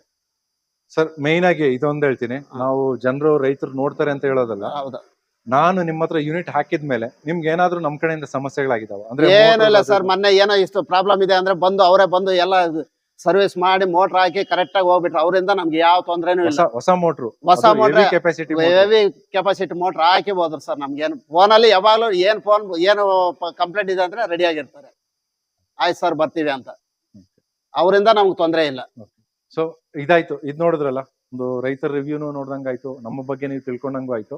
ಸರ್ ಮೇಯ್ನ್ ಆಗಿ ಇದೊಂದು ಹೇಳ್ತೀನಿ. ನಾವು ಜನರು ರೈತರು ನೋಡ್ತಾರೆ ಅಂತ ಹೇಳೋದಲ್ಲ. ಹೌದಾ. ನಾನು ನಿಮ್ಮ ಹತ್ರ ಯೂನಿಟ್ ಹಾಕಿದ್ಮೇಲೆ ನಿಮ್ಗೆ ಏನಾದ್ರೂ ನಮ್ ಕಡೆಯಿಂದ ಸಮಸ್ಯೆಗಳಾಗಿದಾವ ಅಂದ್ರೆ ಏನಿಲ್ಲ ಇಲ್ಲ ಸರ್ ಮೊನ್ನೆ ಏನೋ ಇಷ್ಟು ಪ್ರಾಬ್ಲಮ್ ಇದೆ ಅಂದ್ರೆ ಬಂದು ಅವರೇ ಬಂದು ಎಲ್ಲ ಸರ್ವಿಸ್ ಮಾಡಿ ಮೋಟರ್ ಹಾಕಿ ಕರೆಕ್ಟ್ ಆಗಿ ಹೋಗ್ಬಿಟ್ರು. ಅವರಿಂದ ನಮ್ಗೆ ಯಾವ ತೊಂದ್ರೆನೂ ಹೊಸ ಇಲ್ಲ ಹೊಸ ಮೋಟ್ರು ಹೊಸ motor capacity heavy capacity motor ಹಾಕಿ ಹೋದ್ರು ಸರ್ ನಮ್ಗೆ. ಏನು ಫೋನಲ್ಲಿ ಯಾವಾಗಲೂ ಏನ್ ಫೋನ್ ಏನು ಕಂಪ್ಲೇಂಟ್ ಇದೆ ಅಂದ್ರೆ ರೆಡಿ ಆಗಿರ್ತಾರೆ. ಆಯ್ತು ಸರ್ ಬರ್ತೀವಿ ಅಂತ. ಅವರಿಂದ ನಮ್ಗೆ ತೊಂದರೆ ಇಲ್ಲ. ಸೊ ಇದಾಯ್ತು. ಇದ್ ನೋಡಿದ್ರಲ್ಲ ಒಂದು ರೈತರ ರಿವ್ಯೂನು ನೋಡ್ದಂಗಾಯ್ತು. ನಮ್ಮ ಬಗ್ಗೆ ನೀವು ತಿಳ್ಕೊಂಡಂಗೂ ಆಯ್ತು.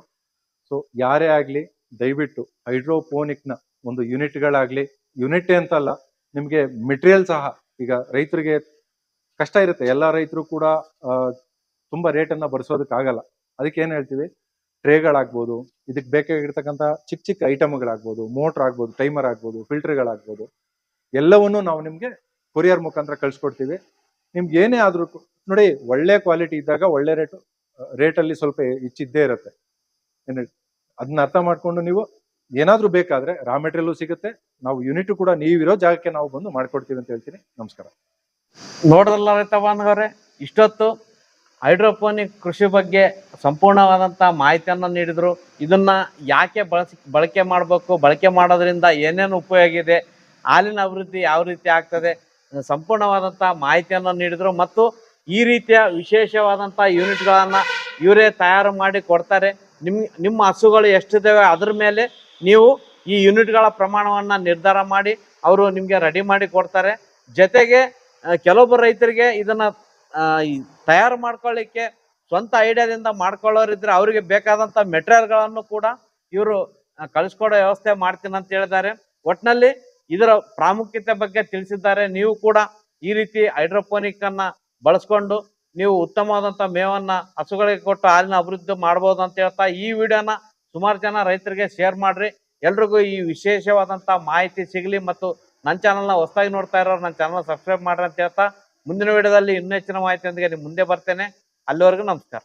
ಸೊ ಯಾರೇ ಆಗ್ಲಿ ದಯವಿಟ್ಟು ಹೈಡ್ರೋಪೋನಿಕ್ನ ಒಂದು ಯೂನಿಟ್ಗಳಾಗಲಿ, ಯೂನಿಟ್ ಅಂತಲ್ಲ, ನಿಮ್ಗೆ ಮೆಟೀರಿಯಲ್ ಸಹ ಈಗ ರೈತರಿಗೆ ಕಷ್ಟ ಇರುತ್ತೆ. ಎಲ್ಲಾ ರೈತರು ಕೂಡ ತುಂಬಾ ರೇಟ್ ಅನ್ನ ಆಗಲ್ಲ ಅದಕ್ಕೆ ಏನು ಹೇಳ್ತೀವಿ? ಟ್ರೇಗಳಾಗ್ಬೋದು, ಇದಕ್ಕೆ ಬೇಕಾಗಿರ್ತಕ್ಕಂಥ ಚಿಕ್ಕ ಚಿಕ್ಕ ಐಟಮ್ಗಳಾಗ್ಬೋದು, ಮೋಟರ್ ಆಗ್ಬೋದು, ಟೈಮರ್ ಆಗ್ಬೋದು, ಫಿಲ್ಟರ್ಗಳಾಗ್ಬೋದು, ಎಲ್ಲವನ್ನೂ ನಾವು ನಿಮ್ಗೆ ಕೊರಿಯರ್ ಮುಖಾಂತರ ಕಳಿಸ್ಕೊಡ್ತೀವಿ. ನಿಮ್ಗೆ ಏನೇ ಆದ್ರೂ ನೋಡಿ ಒಳ್ಳೆ ಕ್ವಾಲಿಟಿ ಇದ್ದಾಗ ಒಳ್ಳೆ ರೇಟು ರೇಟಲ್ಲಿ ಸ್ವಲ್ಪ ಹೆಚ್ಚಿದ್ದೇ ಇರುತ್ತೆ. ಏನು ಅದನ್ನ ಅರ್ಥ ಮಾಡ್ಕೊಂಡು ನೀವು ಏನಾದರೂ ಬೇಕಾದ್ರೆ ರಾ ಮೆಟೀರಿಯಲ್ ಸಿಗುತ್ತೆ. ನಾವು ಯೂನಿಟ್ ಕೂಡ ನೀವಿರೋ ಜಾಗಕ್ಕೆ ನಾವು ಬಂದು ಮಾಡ್ಕೊಡ್ತೀವಿ ಅಂತ ಹೇಳ್ತೀನಿ. ನಮಸ್ಕಾರ. ನೋಡ್ರಲ್ಲ ರೈತ ಇಷ್ಟೊತ್ತು ಹೈಡ್ರೋಪೋನಿಕ್ ಕೃಷಿ ಬಗ್ಗೆ ಸಂಪೂರ್ಣವಾದಂಥ ಮಾಹಿತಿಯನ್ನು ನೀಡಿದ್ರು. ಇದನ್ನ ಯಾಕೆ ಬಳಸಿ, ಬಳಕೆ ಮಾಡಬೇಕು, ಬಳಕೆ ಮಾಡೋದ್ರಿಂದ ಏನೇನು ಉಪಯೋಗ ಇದೆ, ಹಾಲಿನ ಅಭಿವೃದ್ಧಿ ಯಾವ ರೀತಿ ಆಗ್ತದೆ ಸಂಪೂರ್ಣವಾದಂಥ ಮಾಹಿತಿಯನ್ನು ನೀಡಿದ್ರು. ಮತ್ತು ಈ ರೀತಿಯ ವಿಶೇಷವಾದಂಥ ಯೂನಿಟ್ಗಳನ್ನು ಇವರೇ ತಯಾರು ಮಾಡಿ ಕೊಡ್ತಾರೆ. ನಿಮ್, ನಿಮ್ಮ ಹಸುಗಳು ಎಷ್ಟಿದ್ದಾವೆ ಅದ್ರ ಮೇಲೆ ನೀವು ಈ ಯೂನಿಟ್ಗಳ ಪ್ರಮಾಣವನ್ನು ನಿರ್ಧಾರ ಮಾಡಿ ಅವರು ನಿಮಗೆ ರೆಡಿ ಮಾಡಿ ಕೊಡ್ತಾರೆ. ಜೊತೆಗೆ ಕೆಲವೊಬ್ಬ ರೈತರಿಗೆ ಇದನ್ನ ತಯಾರು ಮಾಡ್ಕೊಳ್ಳಿಕ್ಕೆ ಸ್ವಂತ ಐಡಿಯಾದಿಂದ ಮಾಡ್ಕೊಳ್ಳೋರಿದ್ರೆ ಅವರಿಗೆ ಬೇಕಾದಂತ ಮೆಟೀರಿಯಲ್ಗಳನ್ನು ಕೂಡ ಇವರು ಕಳಿಸ್ಕೊಡೋ ವ್ಯವಸ್ಥೆ ಮಾಡ್ತೀನಿ ಅಂತ ಹೇಳಿದ್ದಾರೆ. ಒಟ್ಟಿನಲ್ಲಿ ಇದರ ಪ್ರಾಮುಖ್ಯತೆ ಬಗ್ಗೆ ತಿಳಿಸಿದ್ದಾರೆ. ನೀವು ಕೂಡ ಈ ರೀತಿ ಹೈಡ್ರೋಪೋನಿಕ್ ಅನ್ನ ಬಳಸ್ಕೊಂಡು ನೀವು ಉತ್ತಮವಾದಂತ ಮೇವನ್ನು ಹಸುಗಳಿಗೆ ಕೊಟ್ಟು ಹಾಲಿನ ಅಭಿವೃದ್ಧಿ ಮಾಡ್ಬೋದು ಅಂತ ಹೇಳ್ತಾ ಈ ವಿಡಿಯೋನ ಸುಮಾರು ಜನ ರೈತರಿಗೆ ಶೇರ್ ಮಾಡ್ರಿ. ಎಲ್ರಿಗೂ ಈ ವಿಶೇಷವಾದಂತ ಮಾಹಿತಿ ಸಿಗಲಿ ಮತ್ತು ನನ್ನ ಚಾನಲ್ನ ಹೊಸದಾಗಿ ನೋಡ್ತಾ ಇರೋರು ನನ್ನ ಚಾನಲ್ ಸಬ್ಸ್ಕ್ರೈಬ್ ಮಾಡ್ರಿ ಅಂತ ಹೇಳ್ತಾ ಮುಂದಿನ ವಿಡಿಯೋದಲ್ಲಿ ಇನ್ನೂ ಹೆಚ್ಚಿನ ಮಾಹಿತಿಯೊಂದಿಗೆ ನಿಮ್ಮ ಮುಂದೆ ಬರ್ತೇನೆ. ಅಲ್ಲಿವರೆಗೂ ನಮಸ್ಕಾರ.